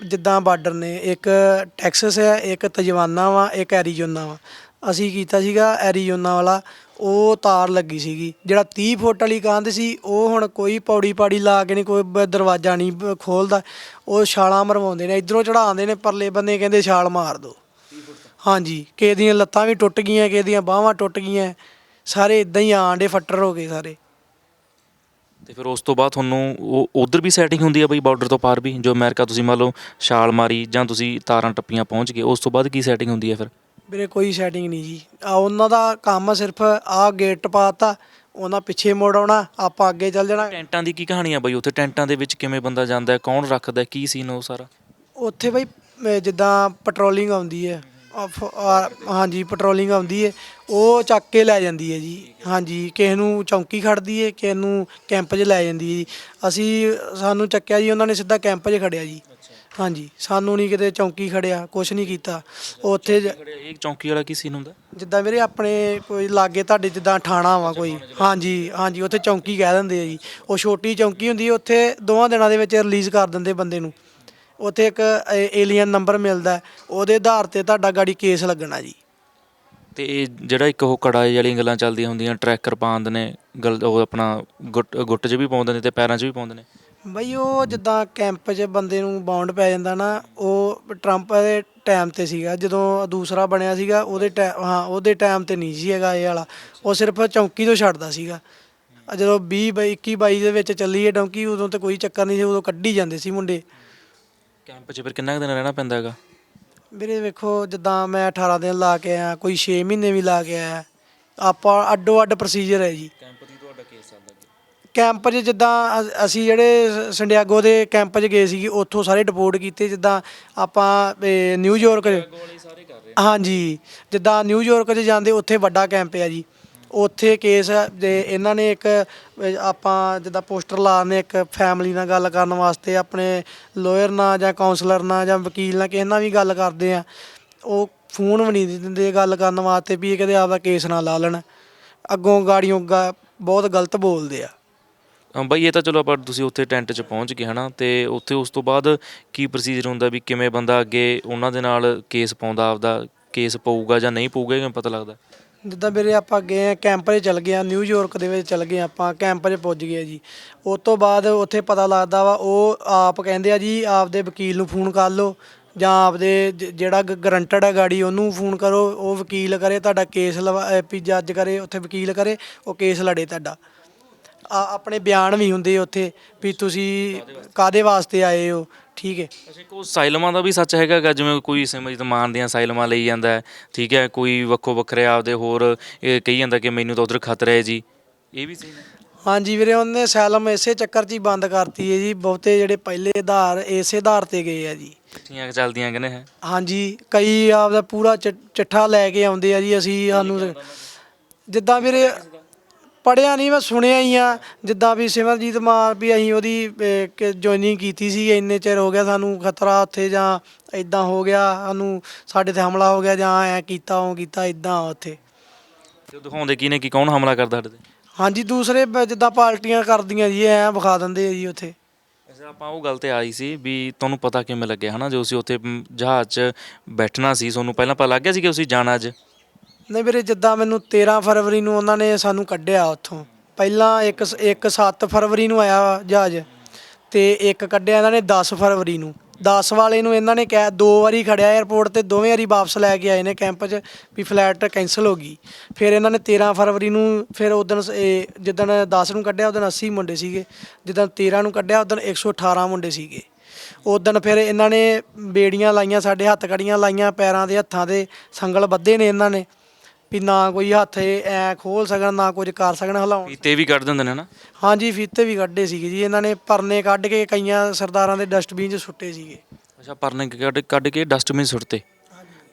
ਜਿੱਦਾਂ ਬਾਰਡਰ ਨੇ, ਇੱਕ ਟੈਕਸਸ ਹੈ, ਇੱਕ ਤਜਵਾਨਾ ਵਾ, ਇੱਕ ਐਰੀਜ਼ੋਨਾ ਵਾ। ਅਸੀਂ ਕੀਤਾ ਸੀਗਾ ਐਰੀਜ਼ੋਨਾ ਵਾਲਾ, ਉਹ ਤਾਰ ਲੱਗੀ ਸੀਗੀ। ਜਿਹੜਾ 30 ਫੁੱਟ ਵਾਲੀ ਕੰਧ ਸੀ, ਉਹ ਹੁਣ ਕੋਈ ਪੌੜੀ ਪਾੜੀ ਲਾ ਕੇ ਨਹੀਂ, ਕੋਈ ਦਰਵਾਜ਼ਾ ਨਹੀਂ ਖੋਲਦਾ। ਉਹ ਛਾਲਾਂ ਮਰਵਾਉਂਦੇ ਨੇ, ਇਧਰੋਂ ਚੜਾਉਂਦੇ ਨੇ, ਪਰਲੇ ਬੰਦੇ ਕਹਿੰਦੇ ਛਾਲ ਮਾਰ ਦੋ। ਹਾਂਜੀ ਕਿਸੇ ਦੀਆਂ ਲੱਤਾਂ ਵੀ ਟੁੱਟ ਗਈਆਂ ਕਿਸੇ ਦੀਆਂ ਬਾਹਾਂ ਟੁੱਟ ਗਈਆਂ ਸਾਰੇ ਇਦਾਂ ਹੀ ਆਂਡੇ ਫੱਟਰ ਹੋ ਗਏ ਸਾਰੇ। ਤੇ ਫਿਰ ਉਸ ਤੋਂ ਬਾਅਦ ਤੁਹਾਨੂੰ ਉਹ ਉਧਰ ਵੀ ਸੈਟਿੰਗ ਹੁੰਦੀ ਹੈ ਬਈ ਬਾਰਡਰ ਤੋਂ ਪਾਰ ਵੀ ਜੋ ਅਮਰੀਕਾ ਤੁਸੀਂ ਮੰਨ ਲਓ ਛਾਲ ਮਾਰੀ ਜਾਂ ਤੁਸੀਂ ਤਾਰਾਂ ਟੱਪੀਆਂ ਪਹੁੰਚ ਗਏ ਉਸ ਤੋਂ ਬਾਅਦ ਕੀ ਸੈਟਿੰਗ ਹੁੰਦੀ ਹੈ ਫਿਰ? ਵੀਰੇ ਕੋਈ ਸੈਟਿੰਗ ਨਹੀਂ ਜੀ। ਆ ਉਹਨਾਂ ਦਾ ਕੰਮ ਸਿਰਫ ਆ ਗੇਟ ਪਾਤਾ ਉਹਨਾਂ ਪਿੱਛੇ ਮੁੜ ਆਉਣਾ ਆਪਾਂ ਅੱਗੇ ਚੱਲ ਜਾਣਾ। ਟੈਂਟਾਂ ਦੀ ਕੀ ਕਹਾਣੀ ਆ ਬਈ? ਉੱਥੇ ਟੈਂਟਾਂ ਦੇ ਵਿੱਚ ਕਿਵੇਂ ਬੰਦਾ ਜਾਂਦਾ ਹੈ? ਕੌਣ ਰੱਖਦਾ ਹੈ, ਕੀ ਸੀਨ ਉਹ ਸਾਰਾ? ਉੱਥੇ ਬਈ ਅਹ ਜਿੱਦਾਂ ਪੈਟਰੋਲਿੰਗ ਆਉਂਦੀ ਹੈ। ਆ ਫ- ਆ- ਹਾਂਜੀ ਪੈਟਰੋਲਿੰਗ ਆਉਂਦੀ ਹੈ ਉਹ ਚੱਕ ਕੇ ਲੈ ਜਾਂਦੀ ਹੈ ਜੀ। ਹਾਂਜੀ ਕਿਸੇ ਨੂੰ ਚੌਂਕੀ ਖੜਦੀ ਹੈ ਕਿਸੇ ਨੂੰ ਕੈਂਪ 'ਚ ਲੈ ਜਾਂਦੀ ਹੈ ਜੀ। ਅਸੀਂ ਸਾਨੂੰ ਚੱਕਿਆ ਜੀ ਉਹਨਾਂ ਨੇ ਸਿੱਧਾ ਕੈਂਪ 'ਚ ਖੜਿਆ ਜੀ। ਹਾਂਜੀ ਸਾਨੂੰ ਨਹੀਂ ਕਿਤੇ ਚੌਂਕੀ ਖੜਿਆ ਕੁਝ ਨਹੀਂ ਕੀਤਾ। ਉੱਥੇ ਜ- ਇਹ ਚੌਂਕੀ ਵਾਲਾ ਕੀ ਸੀਨ ਹੁੰਦਾ? ਜਿੱਦਾਂ ਵੀਰੇ ਆਪਣੇ ਕੋਈ ਲਾਗੇ ਤੁਹਾਡੇ ਜਿੱਦਾਂ ਠਾਣਾ ਵਾ ਕੋਈ। ਹਾਂਜੀ ਹਾਂਜੀ ਉੱਥੇ ਚੌਂਕੀ ਕਹਿ ਦਿੰਦੇ ਆ ਜੀ। ਉਹ ਛੋਟੀ ਚੌਂਕੀ ਹੁੰਦੀ ਹੈ ਉੱਥੇ ਦੋਵਾਂ ਦਿਨਾਂ ਦੇ ਵਿੱਚ ਰਿਲੀਜ਼ ਕਰ ਦਿੰਦੇ ਬੰਦੇ ਨੂੰ। ਉੱਥੇ ਇੱਕ ਏਲੀਅਨ ਨੰਬਰ ਮਿਲਦਾ ਹੈ, ਉਹਦੇ ਆਧਾਰ ਤੇ ਤੁਹਾਡਾ ਗਾੜੀ ਕੇਸ ਲੱਗਣਾ ਜੀ। ਤੇ ਇਹ ਜਿਹੜਾ ਇੱਕ ਉਹ ਕੜਾਏ ਵਾਲੀਆਂ ਗੱਲਾਂ ਚੱਲਦੀਆਂ ਹੁੰਦੀਆਂ ਟਰੈਕਰ ਪਾਉਂਦੇ ਨੇ ਗਲ ਉਹ ਆਪਣਾ ਗੁੱਟ ਗੁੱਟ 'ਚ ਵੀ ਪਾਉਂਦੇ ਨੇ ਤੇ ਪੈਰਾਂ 'ਚ ਵੀ ਪਾਉਂਦੇ ਨੇ। ਬਈ ਉਹ ਜਿੱਦਾਂ ਕੈਂਪ 'ਚ ਬੰਦੇ ਨੂੰ ਬਾਉਂਡ ਪੈ ਜਾਂਦਾ ਨਾ ਉਹ ਟਰੰਪ ਦੇ ਟਾਈਮ ਤੇ ਸੀਗਾ। ਜਦੋਂ ਦੂਸਰਾ ਬਣਿਆ ਸੀਗਾ ਉਹਦੇ ਹਾਂ ਉਹਦੇ ਟਾਈਮ ਤੇ ਨਹੀਂ ਸੀ ਹੈਗਾ ਇਹ ਵਾਲਾ। ਉਹ ਸਿਰਫ ਚੌਂਕੀ ਤੋਂ ਛੱਡਦਾ ਸੀਗਾ। ਜਦੋਂ 20 ਬਾਈ 21 22 ਦੇ ਵਿੱਚ ਚੱਲੀ ਇਹ ਡੌਂਕੀ ਉਦੋਂ ਤੇ ਕੋਈ ਚੱਕਰ ਨਹੀਂ ਸੀ ਉਦੋਂ ਕੱਢੀ ਜਾਂਦੇ ਸੀ ਮੁੰਡੇ। ਕੈਂਪ 'ਚ ਫਿਰ ਕਿੰਨਾ ਕੁ ਦਿਨ ਰਹਿਣਾ ਪੈਂਦਾ ਹੈਗਾ? ਵੀਰੇ ਵੇਖੋ ਜਿੱਦਾਂ ਮੈਂ 18 ਦਿਨ ਲਾ ਕੇ ਆਇਆ ਕੋਈ 6 ਮਹੀਨੇ ਵੀ ਲਾ ਕੇ ਆਇਆ ਆਪਾਂ ਅੱਡੋ ਅੱਡ ਪ੍ਰੋਸੀਜਰ ਹੈ ਜੀ। ਕੈਂਪ ਦੀ ਤੁਹਾਡਾ ਕੇਸ ਚੱਲਦਾ ਕੈਂਪ 'ਚ ਜਿੱਦਾਂ ਅ- ਅਸੀਂ ਜਿਹੜੇ ਸ- ਸੰਡਿਆਗੋ ਦੇ ਕੈਂਪ 'ਚ ਗਏ ਸੀਗੇ ਉੱਥੋਂ ਸਾਰੇ ਡਿਪੋਰਟ ਕੀਤੇ ਜਿੱਦਾਂ ਆਪਾਂ ਇਹ, ਨਿਊਯਾਰਕ 'ਚ ਹਾਂਜੀ ਜਿੱਦਾਂ ਨਿਊਯਾਰਕ 'ਚ ਜਾਂਦੇ ਉੱਥੇ ਵੱਡਾ ਕੈਂਪ ਹੈ ਜੀ। ਉੱਥੇ ਕੇਸ ਜੇ ਇਹਨਾਂ ਨੇ ਇੱਕ ਆਪਾਂ ਜਿੱਦਾਂ ਪੋਸਟਰ ਲਾਣੇ ਇੱਕ ਫੈਮਿਲੀ ਨਾਲ ਗੱਲ ਕਰਨ ਵਾਸਤੇ ਆਪਣੇ ਲਾਇਰ ਨਾਲ ਜਾਂ ਕਾਉਂਸਲਰ ਨਾਲ ਜਾਂ ਵਕੀਲ ਨਾਲ ਕਿਸੇ ਨਾਲ ਵੀ ਗੱਲ ਕਰਦੇ ਆ ਉਹ ਫੋਨ ਵੀ ਨਹੀਂ ਦਿੰਦੇ ਗੱਲ ਕਰਨ ਵਾਸਤੇ ਵੀ ਇਹ ਕਦੇ ਆਪਦਾ ਕੇਸ ਨਾ ਲਾ ਲੈਣ। ਅੱਗੋਂ ਗਾੜੀਆਂ ਗਾ- ਬਹੁਤ ਗਲਤ ਬੋਲਦੇ ਆ। ਅ, ਬਈ ਇਹ ਤਾਂ ਚਲੋ ਆਪਾਂ ਤੁਸੀਂ ਉੱਥੇ ਟੈਂਟ 'ਚ ਪਹੁੰਚ ਗਏ ਹਨਾ ਤੇ ਉੱਥੇ ਉਸ ਤੋਂ ਬਾਅਦ ਕੀ ਪ੍ਰੋਸੀਜਰ ਹੁੰਦਾ ਵੀ ਕਿਵੇਂ ਬੰਦਾ ਅੱਗੇ ਉਹਨਾਂ ਦੇ ਨਾਲ ਕੇਸ ਪਾਉਂਦਾ ਆਪਦਾ ਕੇਸ ਪਊਗਾ ਜਾਂ ਨਹੀਂ ਪਊਗਾ ਕਿਵੇਂ ਪਤਾ ਲੱਗਦਾ? ਜਿੱਦਾਂ ਵੀਰੇ ਆਪਾਂ ਗਏ ਆ ਕੈਂਪ 'ਚ ਚਲ ਗਏ ਆ ਨਿਊਯਾਰਕ ਦੇ ਵਿੱਚ ਚਲ ਗਏ ਆਪਾਂ ਕੈਂਪ 'ਚ ਪੁੱਜ ਗਏ ਜੀ। ਉਸ ਤੋਂ ਬਾਅਦ ਉੱਥੇ ਪਤਾ ਲੱਗਦਾ ਵਾ, ਉਹ ਆਪ ਕਹਿੰਦੇ ਆ ਜੀ, ਆਪਦੇ ਵਕੀਲ ਨੂੰ ਫੋਨ ਕਰ ਲਓ, ਜਾਂ ਆਪਦੇ ਜ- ਜਿਹੜਾ ਗਰੰਟਡ ਹੈ ਗਾੜੀ, ਉਹਨੂੰ ਫੋਨ ਕਰੋ, ਉਹ ਵਕੀਲ ਕਰੇ, ਤੁਹਾਡਾ ਕੇਸ ਲਵਾ, ਅਹ ਵੀ ਜੱਜ ਕਰੇ, ਉੱਥੇ ਵਕੀਲ ਕਰੇ, ਉਹ ਕੇਸ ਲੜੇ ਤੁਹਾਡਾ। ਆ ਆਪਣੇ ਬਿਆਨ ਵੀ ਹੁੰਦੇ ਉੱਥੇ ਵੀ ਤੁਸੀਂ ਕਾਦੇ ਵਾਸਤੇ ਆਏ ਹੋ ਠੀਕ ਹੈ। ਅੱਛਾ ਕੋ ਸਾਇਲਮਾਂ ਦਾ ਵੀ ਸੱਚ ਹੈਗਾ ਗਾ ਜਿਵੇਂ ਕੋਈ ਸਿਮਰਜੀਤ ਮਾਨ ਦੀਆਂ ਸਾਇਲਮਾਂ ਲਈ ਜਾਂਦਾ ਹੈ ਠੀਕ ਹੈ ਕੋਈ ਵੱਖੋ ਵੱਖਰੇ ਆਪਦੇ ਹੋਰ ਇਹ ਕਹੀ ਜਾਂਦਾ ਕਿ ਮੈਨੂੰ ਤਾਂ ਉਧਰ ਖਤਰਾ ਹੈ ਜੀ ਇਹ ਵੀ ਸਹੀ ਹੈ। ਹਾਂਜੀ ਵੀਰੇ ਉਹਨੇ ਸੈਲਮ ਇਸੇ ਚੱਕਰ 'ਚ ਹੀ ਬੰਦ ਕਰਤੀ ਹੈ ਜੀ ਬਹੁਤੇ ਜਿਹੜੇ ਪਹਿਲੇ ਆਧਾਰ ਇਸੇ ਆਧਾਰ ਤੇ ਗਏ ਆ ਜੀ। ਚਿੱਠੀਆਂ ਚੱਲਦੀਆਂ ਕਹਿੰਦੇ ਹੈ? ਹਾਂਜੀ ਕਈ ਆਪਦਾ ਪੂਰਾ ਚ- ਚਿੱਠਾ ਲੈ ਕੇ ਆਉਂਦੇ ਆ ਜੀ ਅਸੀਂ ਸਾਨੂੰ ਜਿੱਦਾਂ ਵੀਰੇ ਪੜਿਆ ਨਹੀਂ ਮੈਂ ਸੁਣਿਆ ਹੀ ਆ। ਜਿੱਦਾਂ ਵੀ ਸਿਮਰਜੀਤ ਮਾਨ ਵੀ ਅਸੀਂ ਉਹਦੀ ਜੁਆਇਨਿੰਗ ਕੀਤੀ ਸੀ ਇੰਨੇ ਚਿਰ ਹੋ ਗਿਆ ਸਾਨੂੰ ਖਤਰਾ ਉੱਥੇ ਜਾਂ ਇਦਾਂ ਹੋ ਗਿਆ ਸਾਨੂੰ ਸਾਡੇ ਤੇ ਹਮਲਾ ਹੋ ਗਿਆ ਜਾਂ ਐ ਕੀਤਾ ਉਹ ਕੀਤਾ ਇਦਾਂ ਉੱਥੇ। ਤੇ ਦਿਖਾਉਂਦੇ ਕੀ ਨੇ ਕਿ ਕੌਣ ਹਮਲਾ ਕਰਦਾ ਸਾਡੇ ਤੇ? ਹਾਂਜੀ ਦੂਸਰੇ ਜਿੱਦਾਂ ਪਾਰਟੀਆਂ ਕਰਦੀਆਂ ਜੀ ਐ ਵਿਖਾ ਦਿੰਦੇ ਆ ਜੀ ਉੱਥੇ। ਅੱਛਾ ਆਪਾਂ ਉਹ ਗੱਲ ਤੇ ਆਈ ਸੀ ਵੀ ਤੁਹਾਨੂੰ ਪਤਾ ਕਿਵੇਂ ਲੱਗਿਆ ਹਨਾ? ਜੋ ਅਸੀਂ ਉੱਥੇ ਜਹਾਜ਼ 'ਚ ਬੈਠਣਾ ਸੀ ਤੁਹਾਨੂੰ ਪਹਿਲਾਂ ਪਤਾ ਲੱਗ ਗਿਆ ਸੀ ਕਿ ਅਸੀਂ ਜਾਣਾ ਅੱਜ? ਨਹੀਂ ਵੀਰੇ, ਜਿੱਦਾਂ ਮੈਨੂੰ 13 ਫਰਵਰੀ ਨੂੰ ਉਹਨਾਂ ਨੇ ਸਾਨੂੰ ਕੱਢਿਆ ਉੱਥੋਂ। ਪਹਿਲਾਂ ਇੱਕ ਸ- ਇੱਕ 7 ਫਰਵਰੀ ਨੂੰ ਆਇਆ ਜਹਾਜ਼ ਤੇ ਇੱਕ ਕੱਢਿਆ ਇਹਨਾਂ ਨੇ 10 ਫਰਵਰੀ ਨੂੰ। 10 ਵਾਲੇ ਨੂੰ ਇਹਨਾਂ ਨੇ ਕਹਿ, ਦੋ ਵਾਰੀ ਖੜਿਆ 에어ਪੋਰਟ ਤੇ ਦੋਵੇਂ ਵਾਰੀ ਵਾਪਸ ਲੈ ਕੇ ਆਏ ਨੇ ਕੈਂਪ 'ਚ ਵੀ ਫਲੈਟ ਕੈਂਸਲ ਹੋ ਗਈ। ਫਿਰ ਇਹਨਾਂ ਨੇ 13 ਫਰਵਰੀ ਨੂੰ ਫਿਰ ਉਦੋਂ ਜਿੱਦਣ 10 ਨੂੰ ਕੱਢਿਆ ਉਦੋਂ 80 ਮੁੰਡੇ ਸੀਗੇ। ਜਿੱਦਣ 13 ਨੂੰ ਕੱਢਿਆ ਉਦੋਂ 118 ਮੁੰਡੇ ਸੀਗੇ। ਉਦੋਂ ਫਿਰ ਇਹਨਾਂ ਨੇ ਬੇੜੀਆਂ ਲਾਈਆਂ, ਸਾਡੇ ਹੱਥ ਕੜੀਆਂ ਲਾਈਆਂ, ਪੈਰਾਂ ਦੇ ਹੱਥਾਂ ਦੇ ਸੰਗਲ ਬੱਧੇ ਨੇ ਇਹਨਾਂ ਨੇ। ਵੀ ਨਾ ਕੋਈ ਹੱਥ ਐ ਖੋਲ ਸਕਣ ਨਾ ਕੁਝ ਕਰ ਸਕਣ ਹਿਲਾਉਣ। ਫੀਤੇ ਵੀ ਕੱਢ ਦਿੰਦੇ ਨੇ ਹਨਾ ਹਾਂਜੀ ਫੀਤੇ ਵੀ ਕੱਢੇ ਸੀਗੇ ਜੀ। ਇਹਨਾਂ ਨੇ ਪਰਨੇ ਕੱਢ ਕੇ ਕਈਆਂ ਸਰਦਾਰਾਂ ਦੇ ਡਸਟਬਿਨ 'ਚ ਸੁੱਟੇ ਸੀਗੇ। ਅੱਛਾ ਪਰਨੇ ਕੱਢ ਕੱਢ ਕੇ ਡਸਟਬਿਨ ਸੁੱਟਤੇ?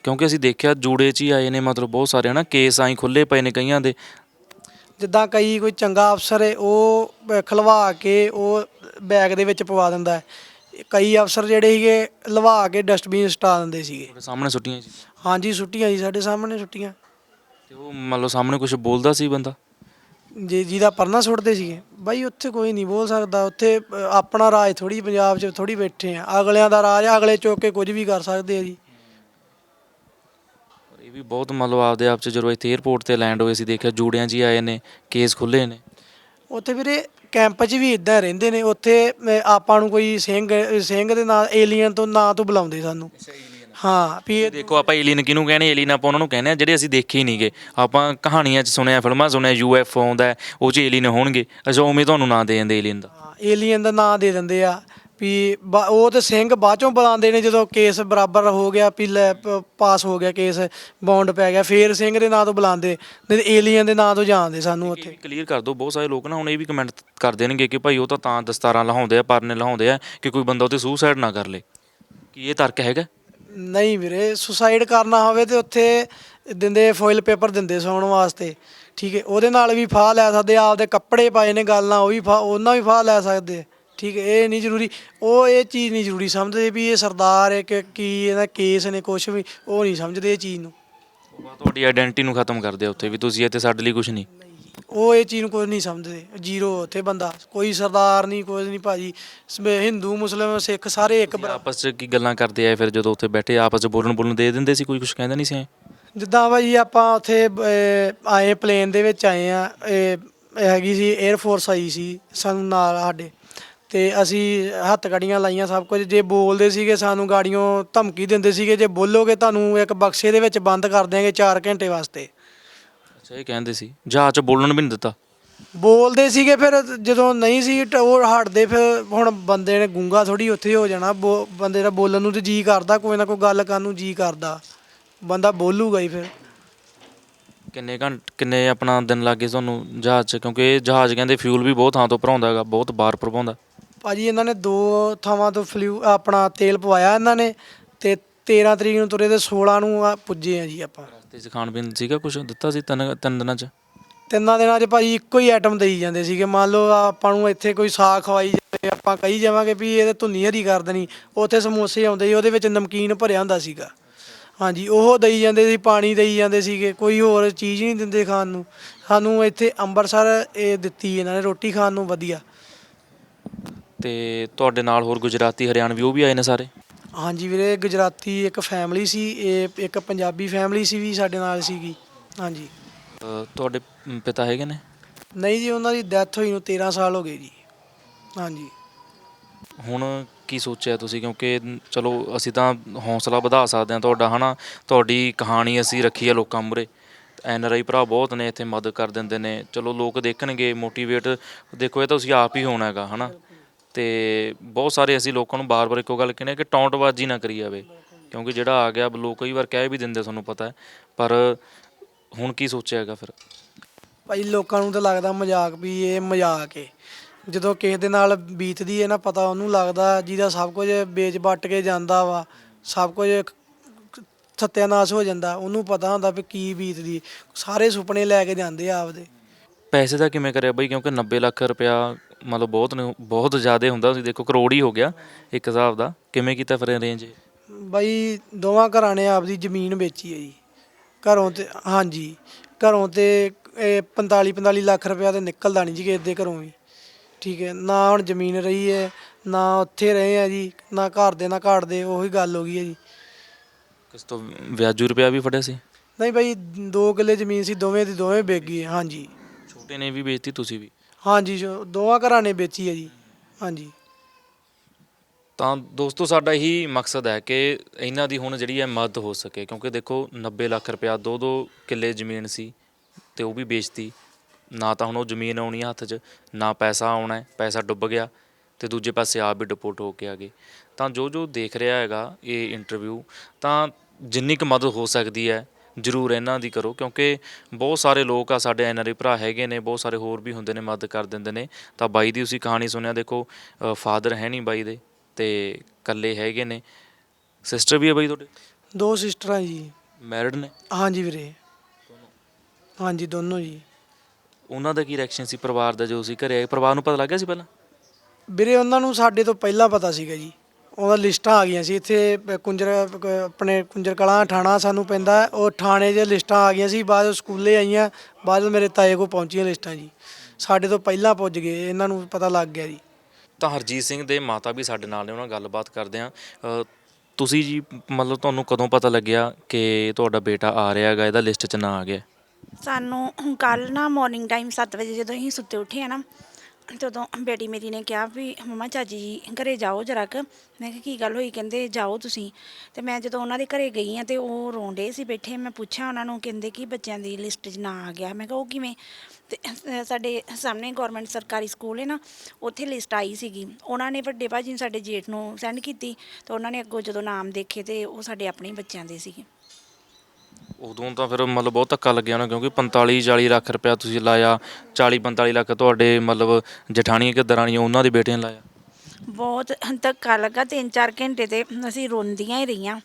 ਕਿਉਂਕਿ ਅਸੀਂ ਦੇਖਿਆ ਜੂੜੇ 'ਚ ਹੀ ਆਏ ਨੇ ਮਤਲਬ ਬਹੁਤ ਸਾਰੇ ਹਨਾ? ਕੇਸ ਆਈ ਖੁੱਲੇ ਪਏ ਨੇ ਕਈਆਂ ਦੇ। ਜਿੱਦਾਂ ਕਈ ਕੋਈ ਚੰਗਾ ਅਫਸਰ ਹੈ ਉਹ ਖਲਵਾ ਕੇ ਉਹ ਬੈਗ ਦੇ ਵਿੱਚ ਪਵਾ ਦਿੰਦਾ ਹੈ ਕਈ ਅਫਸਰ ਜਿਹੜੇ ਸੀਗੇ ਲਵਾ ਕੇ ਡਸਟਬਿਨ ਸਟਾ ਦਿੰਦੇ ਸੀਗੇ। ਤੁਹਾਡੇ ਸਾਹਮਣੇ ਸੁੱਟੀਆਂ ਸੀ ਹਾਂਜੀ ਸੁੱਟੀਆਂ ਜੀ ਸਾਡੇ ਸਾਹਮਣੇ ਸੁੱਟੀਆਂ। ਤੇ ਉਹ ਮੰਨ ਲਓ ਸਾਹਮਣੇ ਕੁਝ ਬੋਲਦਾ ਸੀ ਬੰਦਾ? ਜੇ ਜਿਹਦਾ ਪਰਨਾ ਸੁੱਟਦੇ ਸੀਗੇ। ਬਾਈ ਉੱਥੇ ਕੋਈ ਨਹੀਂ ਬੋਲ ਸਕਦਾ। ਉੱਥੇ ਅ, ਆਪਣਾ ਰਾਜ ਥੋੜੀ ਪੰਜਾਬ 'ਚ ਥੋੜੀ ਬੈਠੇ ਆ। ਅਗਲਿਆਂ ਦਾ ਰਾਜ ਆ, ਅਗਲੇ ਚੁੱਕ ਕੇ ਕੁਝ ਵੀ ਕਰ ਸਕਦੇ ਆ ਜੀ। ਪਰ ਇਹ ਵੀ ਬਹੁਤ ਮਤਲਬ ਆਪਦੇ ਆਪ ਚ ਜਦੋਂ ਇੱਥੇ 에ਅਰਪੋਰਟ ਤੇ ਲੈਂਡ ਹੋਏ ਸੀ ਦੇਖਿਆ ਜੂੜਿਆਂ ਜੀ ਆਏ ਨੇ ਕੇਸ ਖੁੱਲੇ ਨੇ। ਉੱਥੇ ਵੀਰੇ ਕੈਂਪ 'ਚ ਵੀ ਇਦਾਂ ਰਹਿੰਦੇ ਨੇ। ਉੱਥੇ ਆਪਾਂ ਨੂੰ ਕੋਈ ਸਿੰਘ ਸਿੰਘ ਦੇ ਨਾਂ ਏਲੀਅਨ ਤੋਂ ਨਾਂ ਤੋਂ ਬੁਲਾਉਂਦੇ ਸਾਨੂੰ। ਹਾਂ ਵੀ ਇਹ ਦੇਖੋ ਆਪਾਂ ਏਲੀਅਨ ਕਿਹਨੂੰ ਕਹਿੰਦੇ? ਏਲੀਅਨ ਆਪਾਂ ਉਹਨਾਂ ਨੂੰ ਕਹਿੰਦੇ ਆ ਜਿਹੜੇ ਅਸੀਂ ਦੇਖੇ ਹੀ ਨਹੀਂਗੇ ਆਪਾਂ ਕਹਾਣੀਆਂ 'ਚ ਸੁਣਿਆ ਫਿਲਮਾਂ ਸੁਣਿਆ ਯੂਐਫਓ ਆਉਂਦਾ ਹੈ, ਉਹ 'ਚ ਏਲੀਅਨ ਹੋਣਗੇ। ਅੱਛਾ ਉਵੇਂ ਤੁਹਾਨੂੰ ਨਾਂ ਦੇ ਜਾਂਦੇ ਏਲੀਅਨ ਦਾ? ਏਲੀਅਨ ਦਾ ਨਾਂ ਦੇ ਦਿੰਦੇ ਆ ਵੀ ਬਾ- ਉਹ ਤੇ ਸਿੰਘ ਬਾਅਦ ਚੋਂ ਬੁਲਾਉਂਦੇ ਨੇ ਜਦੋਂ ਕੇਸ ਬਰਾਬਰ ਹੋ ਗਿਆ ਵੀ ਲੈ ਪ- ਪਾਸ ਹੋ ਗਿਆ ਕੇਸ ਬੌਂਡ ਪੈ ਗਿਆ ਫੇਰ ਸਿੰਘ ਦੇ ਨਾਂ ਤੋਂ ਬੁਲਾਉਂਦੇ ਨਹੀਂ ਤੇ ਏਲੀਅਨ ਦੇ ਨਾਂ ਤੋਂ ਜਾਣਦੇ ਸਾਨੂੰ ਉੱਥੇ। ਕਲੀਅਰ ਕਰ ਦਿਓ ਬਹੁਤ ਸਾਰੇ ਲੋਕ ਨਾ ਹੁਣ ਇਹ ਵੀ ਕਮੈਂਟ ਕਰ ਦੇਣਗੇ ਕਿ ਭਾਈ ਉਹ ਤਾਂ ਤਾਂ ਦਸਤਾਰਾਂ ਲਹਾਉਂਦੇ ਆ ਪਰਨੇ ਲਹਾਉਂਦੇ ਆ ਕਿ ਕੋਈ ਬੰਦਾ ਉੱਤੇ ਸੁਸਾਈਡ ਨਾ ਕਰ ਲੇ। ਕੀ ਇਹ ਤਰਕ ਹੈਗਾ? ਨਹੀਂ ਵੀਰੇ ਸੁਸਾਈਡ ਕਰਨਾ ਹੋਵੇ ਤੇ ਉੱਥੇ ਦਿੰਦੇ ਫੋਇਲ ਪੇਪਰ ਦਿੰਦੇ ਸੌਣ ਵਾਸਤੇ। ਠੀਕ ਹੈ ਉਹਦੇ ਨਾਲ ਵੀ ਫਾਹ ਲੈ ਸਕਦੇ ਆ, ਆਪਦੇ ਕੱਪੜੇ ਪਾਏ ਨੇ ਗੱਲ ਨਾਲ ਉਹ ਵੀ ਫਾਹ ਉਹਨਾਂ ਵੀ ਫਾਹ ਲੈ ਸਕਦੇ ਆ। ਠੀਕ ਹੈ ਇਹ ਨਹੀਂ ਜ਼ਰੂਰੀ ਉਹ ਇਹ ਚੀਜ਼ ਨਹੀਂ ਜ਼ਰੂਰੀ ਸਮਝਦੇ ਵੀ ਇਹ ਸਰਦਾਰ ਹੈ ਕਿ ਕੀ ਇਹਦਾ ਕੇਸ ਨੇ ਕੁਝ ਵੀ ਉਹ ਨਹੀਂ ਸਮਝਦੇ ਇਹ ਚੀਜ਼ ਨੂੰ। ਉਹ ਤੁਹਾਡੀ ਆਇਡੈਂਟੀ ਨੂੰ ਖਤਮ ਕਰਦੇ ਆ ਉੱਥੇ ਵੀ ਤੁਸੀਂ ਇੱਥੇ ਸਾਡੇ ਲਈ ਕੁਝ ਨਹੀਂ। ਉਹ ਇਹ ਚੀਜ਼ ਨੂੰ ਕੋਈ ਨਹੀਂ ਸਮਝਦੇ। ਜ਼ੀਰੋ ਉੱਥੇ ਬੰਦਾ। ਕੋਈ ਸਰਦਾਰ ਨਹੀਂ ਕੋਈ ਨਹੀਂ ਭਾਜੀ। ਸ- ਹਿੰਦੂ ਮੁਸਲਿਮ ਸਿੱਖ ਸਾਰੇ ਇੱਕ ਬਰਾਬਰ। ਆਪਸ 'ਚ ਕੀ ਗੱਲਾਂ ਕਰਦੇ ਆ ਫਿਰ ਜਦੋਂ ਉੱਥੇ ਬੈਠੇ ਆਪਸ 'ਚ ਬੋਲਣ ਬੋਲਣ ਦੇ ਦਿੰਦੇ ਸੀ ਕੋਈ ਕੁਝ ਕਹਿੰਦਾ ਨਹੀਂ ਸੀ ਐਂ? ਜਿੱਦਾਂ ਭਾਜੀ ਆਪਾਂ ਉੱਥੇ ਅਹ, ਆਏ ਪਲੇਨ ਦੇ ਵਿੱਚ ਆਏ ਆ। ਹੈਗੀ ਸੀ 에ਅਰ ਫੋਰਸ ਆਈ ਸੀ ਸਾਨੂੰ ਨਾਲ ਸਾਡੇ। ਤੇ ਅਸੀਂ ਹੱਥ ਗੜੀਆਂ ਲਾਈਆਂ ਸਭ ਕੁਝ। ਜੇ ਬੋਲਦੇ ਸੀਗੇ ਸਾਨੂੰ ਗਾੜੀਆਂ ਧਮਕੀ ਦਿੰਦੇ ਸੀਗੇ। ਜੇ ਬੋਲੋਗੇ ਤੁਹਾਨੂੰ ਇੱਕ ਬਕਸੇ ਦੇ ਵਿੱਚ ਬੰਦ ਕਰ ਦਿਆਂਗੇ 4 ਘੰਟੇ ਵਾਸਤੇ। ਅੱਛਾ ਇਹ ਕਹਿੰਦੇ ਸੀ। ਜਹਾਜ਼ 'ਚ ਬੋਲਣ ਵੀ ਨਹੀਂ ਦਿੱਤਾ। ਬੋਲਦੇ ਸੀਗੇ ਫਿਰ ਜਦੋਂ ਨਹੀਂ ਸੀ ਟ- ਉਹ ਹਟਦੇ ਫਿਰ ਹੁਣ ਬੰਦੇ ਨੇ ਗੁੰਗਾ ਥੋੜੀ ਉੱਥੇ ਹੋ ਜਾਣਾ। ਬੋ- ਬੰਦੇ ਦਾ ਬੋਲਣ ਨੂੰ ਤੇ ਜੀ ਕਰਦਾ ਕੋਈ ਨਾ ਕੋਈ ਗੱਲ ਕਰਨ ਨੂੰ ਜੀ ਕਰਦਾ। ਬੰਦਾ ਬੋਲੂਗਾ ਹੀ ਫਿਰ। ਕਿੰਨੇ ਘੰਟ ਕਿੰਨੇ ਆਪਣਾ ਦਿਨ ਲੱਗੇ ਤੁਹਾਨੂੰ ਜਹਾਜ਼ 'ਚ? ਕਿਉਂਕਿ ਇਹ ਜਹਾਜ਼ ਕਹਿੰਦੇ ਫਿਊਲ ਵੀ ਬਹੁਤ ਥਾਂ ਤੋਂ ਭਰਾਉਂਦਾ ਹੈਗਾ ਬਹੁਤ ਬਾਰ ਭਰਵਾਉਂਦਾ। ਭਾਜੀ ਇਹਨਾਂ ਨੇ ਦੋ ਥਾਵਾਂ ਤੋਂ ਫਲੂ ਆਪਣਾ ਤੇਲ ਪਵਾਇਆ ਇਹਨਾਂ ਨੇ ਤੇ 13 ਤਰੀਕ ਨੂੰ ਤੁਰੇ ਤੇ 16 ਨੂੰ ਆ ਪੁੱਜੇ ਆ ਜੀ ਆਪਾਂ। ਰਸਤੇ 'ਚ ਖਾਣ ਪੀਣ ਸੀਗਾ ਕੁਝ ਦਿੱਤਾ ਸੀ ਤਿੰਨ ਤਿੰਨ ਦਿਨਾਂ 'ਚ? ਤਿੰਨਾਂ ਦਿਨਾਂ 'ਚ ਭਾਜੀ ਇੱਕੋ ਹੀ ਆਈਟਮ ਦੇਈ ਜਾਂਦੇ ਸੀਗੇ। ਮੰਨ ਲਓ ਆਪਾਂ ਨੂੰ ਇੱਥੇ ਕੋਈ ਸਾਗ ਖਵਾਈ ਜਾਵੇ ਆਪਾਂ ਕਹੀ ਜਾਵਾਂਗੇ ਵੀ ਇਹਦੇ ਧੁੰਨੀ ਹਰੀ ਕਰ ਦੇਣੀ। ਉੱਥੇ ਸਮੋਸੇ ਆਉਂਦੇ ਸੀ ਉਹਦੇ ਵਿੱਚ ਨਮਕੀਨ ਭਰਿਆ ਹੁੰਦਾ ਸੀਗਾ। ਹਾਂਜੀ ਉਹ ਦੇਈ ਜਾਂਦੇ ਸੀ ਪਾਣੀ ਦੇਈ ਜਾਂਦੇ ਸੀਗੇ। ਕੋਈ ਹੋਰ ਚੀਜ਼ ਨਹੀਂ ਦਿੰਦੇ ਖਾਣ ਨੂੰ। ਸਾਨੂੰ ਇੱਥੇ ਅੰਮ੍ਰਿਤਸਰ ਇਹ ਦਿੱਤੀ ਇਹਨਾਂ ਨੇ ਰੋਟੀ ਖਾਣ ਨੂੰ ਵਧੀਆ। ਤੇ ਤੁਹਾਡੇ ਨਾਲ ਹੋਰ ਗੁਜਰਾਤੀ ਹਰਿਆਣਵੀ ਉਹ ਵੀ ਆਏ ਨੇ ਸਾਰੇ? ਹਾਂਜੀ ਵੀਰੇ ਗੁਜਰਾਤੀ ਇੱਕ ਫੈਮਿਲੀ ਸੀ ਇਹ ਇੱਕ ਪੰਜਾਬੀ ਫੈਮਿਲੀ ਸੀ ਵੀ ਸਾਡੇ ਨਾਲ ਸੀਗੀ। ਹਾਂਜੀ। ਤੁਹਾਡੇ ਮ, ਪਿਤਾ ਹੈਗੇ ਨੇ? ਨਹੀਂ ਜੀ ਉਹਨਾਂ ਦੀ ਡੈਥ ਹੋਈ ਨੂੰ 13 ਸਾਲ ਹੋ ਗਏ ਜੀ। ਹਾਂਜੀ। ਹੁਣ ਕੀ ਸੋਚਿਆ ਤੁਸੀਂ? ਕਿਉਂਕਿ ਚਲੋ ਅਸੀਂ ਤਾਂ ਹੌਸਲਾ ਵਧਾ ਸਕਦੇ ਹਾਂ ਤੁਹਾਡਾ ਹਨਾ? ਤੁਹਾਡੀ ਕਹਾਣੀ ਅਸੀਂ ਰੱਖੀ ਹੈ ਲੋਕਾਂ ਮੂਹਰੇ। ਐਨ ਆਰ ਆਈ ਭਰਾ ਬਹੁਤ ਨੇ ਇੱਥੇ ਮਦਦ ਕਰ ਦਿੰਦੇ ਨੇ। ਚਲੋ ਲੋਕ ਦੇਖਣਗੇ ਮੋਟੀਵੇਟ ਦੇਖੋ ਇਹ ਤਾਂ ਤੁਸੀਂ ਆਪ ਹੀ ਹੋਣਾ ਹੈਗਾ ਹਨਾ? ਤੇ ਬਹੁਤ ਸਾਰੇ ਅਸੀਂ ਲੋਕਾਂ ਨੂੰ ਬਾਰ-ਬਾਰ ਇੱਕੋ ਗੱਲ ਕਹਿੰਦੇ ਆ ਕਿ ਟੌਂਟਬਾਜ਼ੀ ਨਾ ਕਰੀ ਜਾਵੇ। ਕਿਉਂਕਿ ਜਿਹੜਾ ਆ ਗਿਆ ਲੋਕ ਕਈ ਵਾਰ ਕਹਿ ਵੀ ਦਿੰਦੇ ਤੁਹਾਨੂੰ ਪਤਾ ਹੈ। ਪਰ ਹੁਣ ਕੀ ਸੋਚਿਆ ਹੈਗਾ ਫਿਰ? ਭਾਈ ਲੋਕਾਂ ਨੂੰ ਤਾਂ ਲੱਗਦਾ ਮਜ਼ਾਕ ਵੀ ਇਹ ਮਜ਼ਾਕ ਏ। ਜਦੋਂ ਕਿਸੇ ਦੇ ਨਾਲ ਬੀਤਦੀ ਹੈ ਨਾ ਪਤਾ ਉਹਨੂੰ ਲੱਗਦਾ ਜਿਹਦਾ ਸਭ ਕੁਝ ਵੇਚ ਵੱਟ ਕੇ ਜਾਂਦਾ ਵਾ ਸਭ ਕੁਝ ਸੱਤਿਆਨਾਸ਼ ਹੋ ਜਾਂਦਾ ਉਹਨੂੰ ਪਤਾ ਹੁੰਦਾ ਵੀ ਕੀ ਬੀਤਦੀ ਸਾਰੇ ਸੁਪਨੇ ਲੈ ਕੇ ਜਾਂਦੇ ਆ ਆਪਦੇ। ਪੈਸੇ ਦਾ ਕਿਵੇਂ ਕਰਿਆ ਬਈ? ਕਿਉਂਕਿ 90 ਲੱਖ ਰੁਪਇਆ ਮਤਲਬ ਬਹੁਤ ਨੇ ਬਹੁਤ ਜ਼ਿਆਦਾ ਹੁੰਦਾ ਤੁਸੀਂ ਦੇਖੋ ਕਰੋੜ ਹੀ ਹੋ ਗਿਆ ਇੱਕ ਹਿਸਾਬ ਦਾ। ਕਿਵੇਂ ਕੀਤਾ ਫਿਰ ਅਰੇਂਜ ਬਾਈ ਦੋਵਾਂ ਘਰਾਂ ਨੇ ਆਪਦੀ ਜ਼ਮੀਨ ਵੇਚੀ ਹੈ ਜੀ। ਘਰੋਂ ਤੇ ਹਾਂਜੀ। ਘਰੋਂ ਤੇ 45 45 ਲੱਖ ਰੁਪਇਆ ਤੇ ਨਿਕਲਦਾ ਨਹੀਂ ਜੀ ਕਿਸੇ ਦੇ ਘਰੋਂ ਵੀ। ਠੀਕ ਹੈ ਨਾ ਹੁਣ ਜ਼ਮੀਨ ਰਹੀ ਹੈ ਨਾ ਉੱਥੇ ਰਹੇ ਆ ਜੀ ਨਾ ਘਰ ਦੇ ਨਾ ਘਾਟ ਦੇ ਉਹੀ ਗੱਲ ਹੋ ਗਈ ਹੈ ਜੀ। ਕਿਸ ਤੋਂ ਵਿਆਜੂ ਰੁਪਇਆ ਵੀ ਫੜਿਆ ਸੀ? ਨਹੀਂ ਬਾਈ ਦੋ ਕਿੱਲੇ ਜ਼ਮੀਨ ਸੀ ਦੋਵੇਂ ਦੀ ਦੋਵੇਂ ਵਿਕ ਗਈ ਹਾਂਜੀ। ਛੋਟੇ ਨੇ ਵੀ ਵੇਚਤੀ ਤੁਸੀਂ ਵੀ? ਹਾਂਜੀ, ਜੋ- ਦੋਵਾਂ ਘਰਾਂ ਨੇ ਵੇਚੀ ਹੈ ਜੀ। ਹਾਂਜੀ। ਤਾਂ ਦੋਸਤੋ, ਸਾਡਾ ਇਹੀ ਮਕਸਦ ਹੈ ਕਿ ਇਹਨਾਂ ਦੀ ਹੁਣ ਜਿਹੜੀ ਹੈ ਮਦਦ ਹੋ ਸਕੇ। ਕਿਉਂਕਿ ਦੇਖੋ 90 ਲੱਖ ਰੁਪਇਆ ਦੋ ਦੋ ਕਿੱਲੇ ਜ਼ਮੀਨ ਸੀ ਤੇ ਉਹ ਵੀ ਵੇਚਤੀ। ਨਾ ਤਾਂ ਹੁਣ ਉਹ ਜ਼ਮੀਨ ਆਉਣੀ ਹੈ ਹੱਥ 'ਚ, ਨਾ ਪੈਸਾ ਆਉਣਾ ਹੈ ਪੈਸਾ ਡੁੱਬ ਗਿਆ ਤੇ ਦੂਜੇ ਪਾਸੇ ਆਪ ਵੀ ਡਿਪੋਰਟ ਹੋ ਕੇ ਆ ਗਏ। ਤਾਂ ਜੋ ਜੋ ਦੇਖ ਰਿਹਾ ਹੈਗਾ ਇਹ ਇੰਟਰਵਿਊ ਤਾਂ ਜਿੰਨੀ ਕੁ ਮਦਦ ਹੋ ਸਕਦੀ ਹੈ ਜ਼ਰੂਰ ਇਹਨਾਂ ਦੀ ਕਰੋ ਕਿਉਂਕਿ ਬਹੁਤ ਸਾਰੇ ਲੋਕ ਆ ਸਾਡੇ ਐਨਆਰਆਈ ਭਰਾ ਹੈਗੇ ਨੇ ਬਹੁਤ ਸਾਰੇ ਹੋਰ ਵੀ ਹੁੰਦੇ ਨੇ ਮਦਦ ਕਰ ਦਿੰਦੇ ਨੇ। ਤਾਂ ਬਾਈ ਦੀ ਤੁਸੀਂ ਕਹਾਣੀ ਸੁਣਿਆ ਦੇਖੋ ਫਾਦਰ ਹੈ ਨਹੀਂ ਬਾਈ ਦੇ ਤੇ ਇਕੱਲੇ ਹੈਗੇ ਨੇ। ਸਿਸਟਰ ਵੀ ਹੈ ਬਾਈ ਤੁਹਾਡੇ? ਦੋ ਸਿਸਟਰਾਂ ਜੀ। ਮੈਰਿਡ ਨੇ? ਹਾਂਜੀ ਵੀਰੇ। ਹਾਂਜੀ ਦੋਨੋਂ ਜੀ। ਉਹਨਾਂ ਦਾ ਕੀ ਰਿਐਕਸ਼ਨ ਸੀ ਪਰਿਵਾਰ ਦਾ ਜੋ ਸੀ ਘਰੇ? ਆਏ ਪਰਿਵਾਰ ਨੂੰ ਪਤਾ ਲੱਗ ਗਿਆ ਸੀ ਪਹਿਲਾਂ? ਵੀਰੇ ਉਹਨਾਂ ਨੂੰ ਸਾਡੇ ਤੋਂ ਪਹਿਲਾਂ ਪਤਾ ਸੀਗਾ ਜੀ। ਉਹਦਾ ਲਿਸਟਾਂ ਆ ਗਈਆਂ ਸੀ। ਇੱਥੇ ਪ- ਕੁੰਜਰ ਕ- ਆਪਣੇ ਕੁੰਜਰ ਕਲਾਂ ਥਾਣਾ ਸਾਨੂੰ ਪੈਂਦਾ ਹੈ, ਉਹ ਥਾਣੇ 'ਚ ਲਿਸਟਾਂ ਆ ਗਈਆਂ ਸੀ। ਬਾਅਦ 'ਚ ਸਕੂਲੇ ਆਈਆਂ। ਬਾਅਦ 'ਚ ਮੇਰੇ ਤਾਏ ਕੋਲ ਪਹੁੰਚੀਆਂ ਲਿਸਟਾਂ ਜੀ। ਸਾਡੇ ਤੋਂ ਪਹਿਲਾਂ ਪੁੱਜ ਗਏ। ਇਹਨਾਂ ਨੂੰ ਪਤਾ ਲੱਗ ਗਿਆ ਜੀ। ਤਾਂ ਹਰਜੀਤ ਸਿੰਘ ਦੇ ਮਾਤਾ ਵੀ ਸਾਡੇ ਨਾਲ ਨੇ। ਉਹਨਾਂ ਨਾਲ ਗੱਲਬਾਤ ਕਰਦੇ ਆ ਤੁਸੀਂ ਜੀ ਮਤਲਬ ਤੁਹਾਨੂੰ ਕਦੋਂ ਪਤਾ ਲੱਗਿਆ ਕਿ ਤੁਹਾਡਾ ਬੇਟਾ ਆ ਰਿਹਾ ਹੈਗਾ? ਇਹਦਾ ਲਿਸਟ 'ਚ ਨਾਂ ਆ ਗਿਆ। ਸਾਨੂੰ ਕੱਲ ਨਾ ਮਾਰਨਿੰਗ ਟਾਈਮ 7 ਵਜੇ ਜਦੋਂ ਅਸੀਂ ਸੁੱਤੇ ਉੱਠੇ ਆ ਨਾ ਤਦੋਂ ਬੇਟੀ ਮੇਰੀ ਨੇ ਕਿਹਾ ਵੀ, ਮਮਾ ਚਾਚੀ ਜੀ ਘਰੇ ਜਾਓ ਜਰਾ ਕੁ। ਮੈਂ ਕਿਹਾ, ਕੀ ਗੱਲ ਹੋਈ? ਕਹਿੰਦੇ, ਜਾਓ ਤੁਸੀਂ। ਤੇ ਮੈਂ ਜਦੋਂ ਉਹਨਾਂ ਦੇ ਘਰੇ ਗਈ ਆ ਤੇ ਉਹ ਰੋਂਡੇ ਸੀ ਬੈਠੇ। ਮੈਂ ਪੁੱਛਿਆ ਉਹਨਾਂ ਨੂੰ, ਕਹਿੰਦੇ ਕਿ ਬੱਚਿਆਂ ਦੀ ਲਿਸਟ 'ਚ ਨਾਂ ਆ ਗਿਆ। ਮੈਂ ਕਿਹਾ, ਉਹ ਕਿਵੇਂ? ਤੇ ਸਾਡੇ ਸਾਹਮਣੇ ਗਵਰਨਮੈਂਟ ਸਰਕਾਰੀ ਸਕੂਲ ਹੈ ਨਾ, ਉੱਥੇ ਲਿਸਟ ਆਈ ਸੀਗੀ। ਉਹਨਾਂ ਨੇ ਵੱਡੇ ਭਾਜੀ ਨੂੰ ਸਾਡੇ ਜੇਠ ਨੂੰ ਸੈਂਡ ਕੀਤੀ। ਤੇ ਉਹਨਾਂ ਨੇ ਅੱਗੋਂ ਜਦੋਂ ਨਾਮ ਦੇਖੇ ਤੇ ਉਹ ਸਾਡੇ ਆਪਣੇ ਬੱਚਿਆਂ ਦੇ ਸੀਗੇ। ਉਦੋਂ ਤਾਂ ਫਿਰ ਮਤਲਬ ਬਹੁਤ ਧੱਕਾ ਲੱਗਿਆ ਹੋਣਾ ਕਿਉਂਕਿ 45 40 ਲੱਖ ਰੁਪਇਆ ਤੁਸੀਂ ਲਾਇਆ 40 45 ਲੱਖ ਤੁਹਾਡੇ ਮਤਲਬ ਜਠਾਣੀ ਕਿ ਦਰਾਣੀ ਉਹਨਾਂ ਦੇ ਬੇਟੇ ਨੇ ਲਾਇਆ। ਬਹੁਤ ਧੱਕਾ ਲੱਗਾ ਤਿੰਨ ਚਾਰ ਘੰਟੇ ਤੇ ਅਸੀਂ ਰੋਂਦੀਆਂ ਹੀ ਰਹੀਆਂ,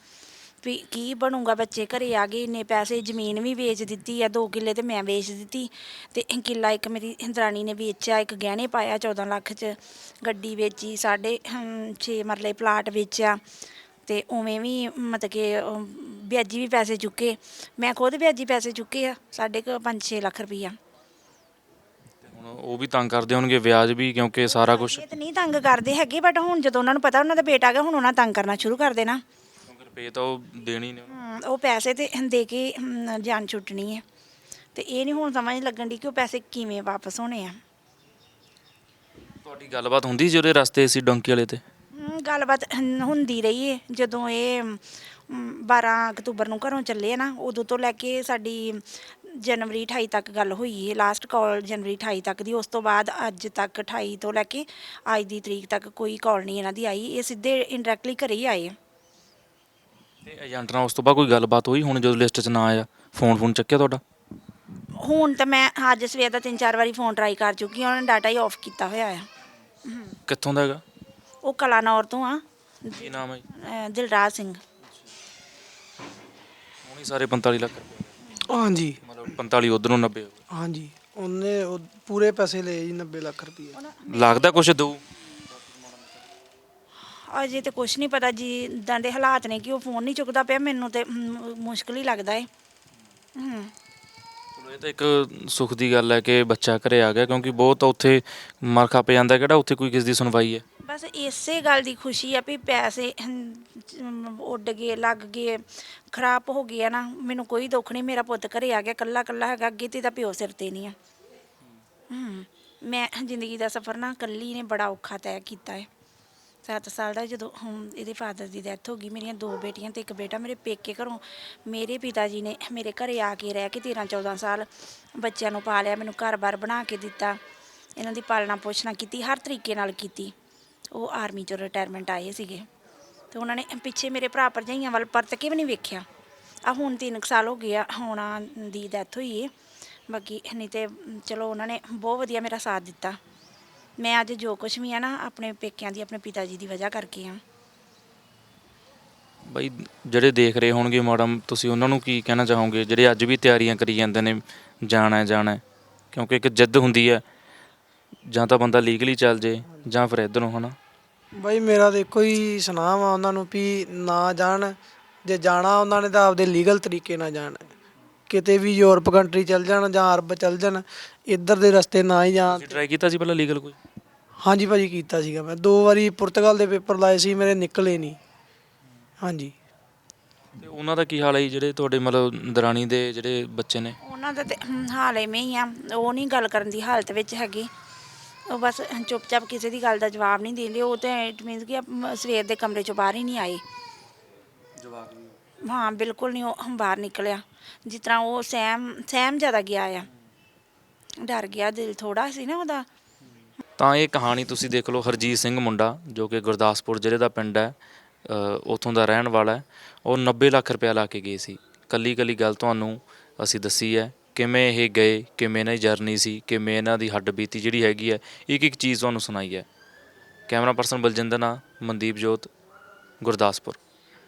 ਵੀ ਕੀ ਬਣੂਗਾ, ਬੱਚੇ ਘਰੇ ਆ ਗਏ, ਇੰਨੇ ਪੈਸੇ, ਜ਼ਮੀਨ ਵੀ ਵੇਚ ਦਿੱਤੀ ਆ 2 ਕਿੱਲੇ ਤੇ ਮੈਂ ਵੇਚ ਦਿੱਤੀ, ਤੇ ਕਿੱਲਾ ਇੱਕ ਮੇਰੀ ਦਰਾਣੀ ਨੇ ਵੇਚਿਆ, ਇੱਕ ਗਹਿਣੇ ਪਾਇਆ 14 ਲੱਖ ਚ, ਗੱਡੀ ਵੇਚੀ, ਸਾਢੇ 6 ਮਰਲੇ ਪਲਾਟ ਵੇਚਿਆ ਤੇ ਉਵੇਂ ਵੀ ਮਤਲਬ ਕਿ ਵਿਆਜੀ ਵੀ ਪੈਸੇ ਚੁੱਕੇ। ਮੈਂ ਖੁਦ ਵਿਆਜੀ ਪੈਸੇ ਚੁੱਕੇ ਆ ਸਾਡੇ ਕੋ 5-6 ਲੱਖ ਰੁਪਈਆ। ਹੁਣ ਉਹ ਵੀ ਤੰਗ ਕਰਦੇ ਹੋਣਗੇ ਵਿਆਜ ਵੀ ਕਿਉਂਕਿ ਸਾਰਾ ਕੁਝ ਇਹ ਤਾਂ ਨਹੀਂ ਤੰਗ ਕਰਦੇ ਹੈਗੇ ਬਟ ਹੁਣ ਜਦੋਂ ਉਹਨਾਂ ਨੂੰ ਪਤਾ ਉਹਨਾਂ ਦਾ ਬੇਟਾ ਗਿਆ ਹੁਣ ਉਹਨਾਂ ਤੰਗ ਕਰਨਾ ਸ਼ੁਰੂ ਕਰ ਦੇਣਾ। ਰੁਪਏ ਤਾਂ ਉਹ ਦੇਣੀ ਨੇ। ਹਮ, ਉਹ ਪੈਸੇ ਤੇ ਦੇ ਕੇ ਹਮ, ਜਾਨ ਛੁੱਟਣੀ ਹੈ ਤੇ ਇਹ ਨਹੀਂ ਹੁਣ ਸਮਝ ਲੱਗਣ ਦੀ ਕਿ ਉਹ ਪੈਸੇ ਕਿਵੇਂ ਵਾਪਸ ਹੋਣੇ ਆ। ਤੁਹਾਡੀ ਗੱਲਬਾਤ ਹੁੰਦੀ ਸੀ ਉਹਦੇ ਰਸਤੇ ਸੀ ਡੋਂਕੀ ਵਾਲੇ ਤੇ? ਹਮ, ਗੱਲਬਾਤ ਹਮ, ਹੁੰਦੀ ਰਹੀ ਹੈ ਜਦੋਂ ਇਹ ਹਮ, 12 ਅਕਤੂਬਰ ਨੂੰ ਘਰੋਂ ਚੱਲੇ ਨਾ ਉਦੋਂ ਤੋਂ ਲੈ ਕੇ ਸਾਡੀ ਜਨਵਰੀ 28 ਤੱਕ ਗੱਲ ਹੋਈ ਹੈ ਲਾਸਟ ਕਾਲ ਜਨਵਰੀ 28 ਤੱਕ ਦੀ ਉਸ ਤੋਂ ਬਾਅਦ ਅੱਜ ਤੱਕ 28 ਤੋਂ ਲੈ ਕੇ ਅੱਜ ਦੀ ਤਰੀਕ ਤੱਕ ਕੋਈ ਕਾਲ ਨਹੀਂ ਇਹਨਾਂ ਦੀ ਆਈ। ਇਹ ਸਿੱਧੇ ਇੰਡਾਇਰੈਕਟਲੀ ਘਰੇ ਹੀ ਆਏ। ਤੇ ਏਜੰਟ ਨਾਲ ਉਸ ਤੋਂ ਬਾਅਦ ਕੋਈ ਗੱਲਬਾਤ ਹੋਈ? ਹੁਣ ਜਦੋਂ ਲਿਸਟ 'ਚ ਨਾਂ ਆਇਆ ਫੋਨ ਫੋਨ ਚੱਕਿਆ ਤੁਹਾਡਾ? ਹੁਣ ਤਾਂ ਮੈਂ ਅੱਜ ਸਵੇਰ ਦਾ ਤਿੰਨ ਚਾਰ ਵਾਰੀ ਫੋਨ ਟਰਾਈ ਕਰ ਚੁੱਕੀ ਹਾਂ ਉਹਨਾਂ ਨੇ ਡਾਟਾ ਹੀ ਆਫ ਕੀਤਾ ਹੋਇਆ ਆ। ਕਿੱਥੋਂ ਦਾ ਹੈਗਾ? ਉਹ ਕਲਾਨੌਰ ਤੋਂ ਆ। ਕੀ ਨਾਮ ਹੈ ਜੀ? ਅਹ ਦਿਲਰਾਜ ਸਿੰਘ। ਹੁਣੀ ਸਾਰੇ 45 ਲੱਖ ਰੁਪਏ ਹਾਂਜੀ। ਮਤਲਬ 45 ਉਧਰੋਂ 90 ਹਾਂਜੀ। ਉਹਨੇ ਉਹ ਪੂਰੇ ਪੈਸੇ ਲਏ ਜੀ 90 ਲੱਖ ਰੁਪਏ। ਲੱਗਦਾ ਕੁਛ ਦਊ? ਅਜੇ ਤੇ ਕੁਝ ਨਹੀਂ ਪਤਾ ਜੀ ਇਦਾਂ ਦੇ ਹਾਲਾਤ ਨੇ ਕਿ ਉਹ ਫੋਨ ਨਹੀਂ ਚੁੱਕਦਾ ਪਿਆ ਮੈਨੂੰ ਤੇ ਹਮ, ਮੁਸ਼ਕਿਲ ਹੀ ਲੱਗਦਾ ਏ। ਹਮ, ਚਲੋ ਇਹ ਤਾਂ ਇੱਕ ਸੁੱਖ ਦੀ ਗੱਲ ਹੈ ਕਿ ਬੱਚਾ ਘਰੇ ਆ ਗਿਆ ਕਿਉਂਕਿ ਬਹੁਤ ਉੱਥੇ ਮਰ ਖੱਪ ਜਾਂਦਾ ਕਿਹੜਾ ਉੱਥੇ ਕੋਈ ਕਿਸ ਦੀ ਸੁਣਵਾਈ ਹੈ? ਬਸ ਇਸੇ ਗੱਲ ਦੀ ਖੁਸ਼ੀ ਆ ਵੀ ਪੈਸੇ ਉੱਡ ਗਏ ਲੱਗ ਗਏ ਖਰਾਬ ਹੋ ਗਏ ਆ ਨਾ। ਮੈਨੂੰ ਕੋਈ ਦੁੱਖ ਨਹੀਂ ਮੇਰਾ ਪੁੱਤ ਘਰੇ ਆ ਗਿਆ ਕੱਲਾ ਕੱਲਾ ਹੈਗਾ ਅੱਗੇ ਤੇ ਦਾ ਪਿਓ ਸਿਰ ਤੇ ਨਹੀਂ ਆ। ਹਮ, ਮੈਂ ਜ਼ਿੰਦਗੀ ਦਾ ਸਫ਼ਰ ਨਾ ਕੱਲੀ ਨੇ ਬੜਾ ਔਖਾ ਤੈਅ ਕੀਤਾ ਹੈ 7 ਸਾਲ ਦਾ ਜਦੋਂ ਇਹਦੇ ਫਾਦਰ ਦੀ ਡੈਥ ਹੋ ਗਈ ਮੇਰੀਆਂ ਦੋ ਬੇਟੀਆਂ ਤੇ ਇੱਕ ਬੇਟਾ ਮੇਰੇ ਪੇਕੇ ਘਰੋਂ ਮੇਰੇ ਪਿਤਾ ਜੀ ਨੇ ਮੇਰੇ ਘਰੇ ਆ ਕੇ ਰਹਿ ਕੇ 13 14 ਸਾਲ ਬੱਚਿਆਂ ਨੂੰ ਪਾਲਿਆ ਮੈਨੂੰ ਘਰ-ਬਾਰ ਬਣਾ ਕੇ ਦਿੱਤਾ। ਇਹਨਾਂ ਦੀ ਪਾਲਣਾ ਪੋਸ਼ਣਾ ਕੀਤੀ ਹਰ ਤਰੀਕੇ ਨਾਲ ਕੀਤੀ। ਉਹ ਆਰਮੀ ਚੋਂ ਰਿਟਾਇਰਮੈਂਟ ਆਏ ਸੀਗੇ। ਤੇ ਉਹਨਾਂ ਨੇ ਪਿੱਛੇ ਮੇਰੇ ਭਰਾ ਭਰਜਾਈਆਂ ਵੱਲ ਪਰਤ ਕੇ ਵੀ ਨਹੀਂ ਵੇਖਿਆ। ਆ ਹੁਣ 3 ਸਾਲ ਹੋ ਗਏ ਆ ਦੀ ਡੈਥ ਹੋਈ ਏ। ਬਾਕੀ ਨਹੀਂ ਤੇ ਚਲੋ ਉਹਨਾਂ ਨੇ ਬਹੁਤ ਵਧੀਆ ਮੇਰਾ ਸਾਥ ਦਿੱਤਾ। ਮੈਂ ਅੱਜ ਜੋ ਕੁਝ ਵੀ ਆ ਨਾ, ਆਪਣੇ ਪੇਕਿਆਂ ਦੀ, ਆਪਣੇ ਪਿਤਾ ਜੀ ਦੀ ਵਜ੍ਹਾ ਕਰਕੇ ਆ। ਬਈ, ਜਿਹੜੇ ਦੇਖ ਰਹੇ ਹੋਣਗੇ ਮੈਡਮ, ਤੁਸੀਂ ਉਹਨਾਂ ਨੂੰ ਕੀ ਕਹਿਣਾ ਚਾਹੋਗੇ? ਜਿਹੜੇ ਅੱਜ ਵੀ ਤਿਆਰੀਆਂ ਕਰੀ ਜਾਂਦੇ ਨੇ, ਜਾਣਾ ਜਾਣਾ ਕਿਉਂਕਿ ਇੱਕ ਜਿੱਦ ਹੁੰਦੀ ਹੈ, ਜਾਂ ਤਾਂ ਬੰਦਾ ਲੀਗਲੀ ਚੱਲ ਜੇ, ਜਾਂ ਫਿਰ ਇੱਧਰੋਂ, ਹਨਾ? ਬਾਈ ਮੇਰਾ ਤੇ ਇੱਕੋ ਹੀ ਸੁਨਾਹ ਵਾ ਉਹਨਾਂ ਨੂੰ ਵੀ ਨਾ ਜਾਣ। ਜੇ ਜਾਣਾ ਉਹਨਾਂ ਨੇ ਤਾਂ ਆਪਦੇ ਲੀਗਲ ਤਰੀਕੇ ਨਾਲ ਜਾਣਾ। ਕਿਤੇ ਵੀ ਯੂਰਪ ਕੰਟਰੀ ਚੱਲ ਜਾਣ ਜਾਂ ਅਰਬ ਚੱਲ ਜਾਣ ਇੱਧਰ ਦੇ ਰਸਤੇ ਨਾ ਹੀ ਜਾਣ। ਤੁਸੀਂ ਟਰਾਈ ਕੀਤਾ ਸੀ ਪਹਿਲਾਂ ਲੀਗਲ ਕੋਈ? ਹਾਂਜੀ ਭਾਜੀ ਕੀਤਾ ਸੀਗਾ ਮੈਂ। ਦੋ ਵਾਰੀ ਪੁਰਤਗਾਲ ਦੇ ਪੇਪਰ ਲਾਏ ਸੀ ਮੇਰੇ ਨਿਕਲੇ ਨਹੀਂ। ਹਾਂਜੀ। ਤੇ ਉਹਨਾਂ ਦਾ ਕੀ ਹਾਲ ਹੈ ਜੀ, ਜਿਹੜੇ ਤੁਹਾਡੇ ਮਤਲਬ ਦਰਾਣੀ ਦੇ ਜਿਹੜੇ ਬੱਚੇ ਨੇ? ਉਹਨਾਂ ਦਾ ਤੇ ਹਮ, ਹਾਲ ਐਵੇਂ ਹੀ ਆ। ਉਹ ਨਹੀਂ ਗੱਲ ਕਰਨ ਦੀ ਹਾਲਤ ਵਿੱਚ ਹੈਗੀ। ਉਹ ਬਸ ਚੁੱਪਚਾਪ ਕਿਸੇ ਦੀ ਗੱਲ ਦਾ ਜਵਾਬ ਨਹੀਂ ਦਿੰਦੇ ਉਹ ਤੇ ਇਟ ਮੀਨਸ ਕਿ ਸਵੇਰ ਦੇ ਕਮਰੇ ਚੋਂ ਬਾਹਰ ਹੀ ਨਹੀਂ ਆਏ। ਹਾਂ ਬਿਲਕੁਲ ਨਹੀਂ ਉਹ ਬਾਹਰ ਨਿਕਲਿਆ। ਜਿਸ ਤਰ੍ਹਾਂ ਉਹ ਸਹਿਮ ਸਹਿਮ ਜ਼ਿਆਦਾ ਗਿਆ ਆ। ਡਰ ਗਿਆ ਦਿਲ ਥੋੜਾ ਸੀ ਨਾ ਉਹਦਾ। ਤਾਂ ਇਹ ਕਹਾਣੀ ਤੁਸੀਂ ਦੇਖ ਲਓ ਹਰਜੀਤ ਸਿੰਘ ਮੁੰਡਾ ਜੋ ਕਿ ਗੁਰਦਾਸਪੁਰ ਜ਼ਿਲ੍ਹੇ ਦਾ ਪਿੰਡ ਹੈ ਅ, ਉੱਥੋਂ ਦਾ ਰਹਿਣ ਵਾਲਾ ਹੈ। ਉਹ 90 ਲੱਖ ਰੁਪਇਆ ਲਾ ਕੇ ਗਏ ਸੀ। ਕੱਲੀ ਕੱਲੀ ਗੱਲ ਤੁਹਾਨੂੰ ਅਸੀਂ ਦੱਸੀ ਹੈ। ਕਿਵੇਂ ਇਹ ਗਏ, ਕਿਵੇਂ ਇਹਨਾਂ ਦੀ ਜਰਨੀ ਸੀ, ਕਿਵੇਂ ਇਹਨਾਂ ਦੀ ਹੱਡ ਬੀਤੀ ਜਿਹੜੀ ਹੈਗੀ ਹੈ, ਇੱਕ ਇੱਕ ਚੀਜ਼ ਤੁਹਾਨੂੰ ਸੁਣਾਈ ਹੈ। ਕੈਮਰਾ ਪਰਸਨ ਬਲਜਿੰਦਰ ਨਾਲ ਮਨਦੀਪ ਜੋਤ, ਗੁਰਦਾਸਪੁਰ।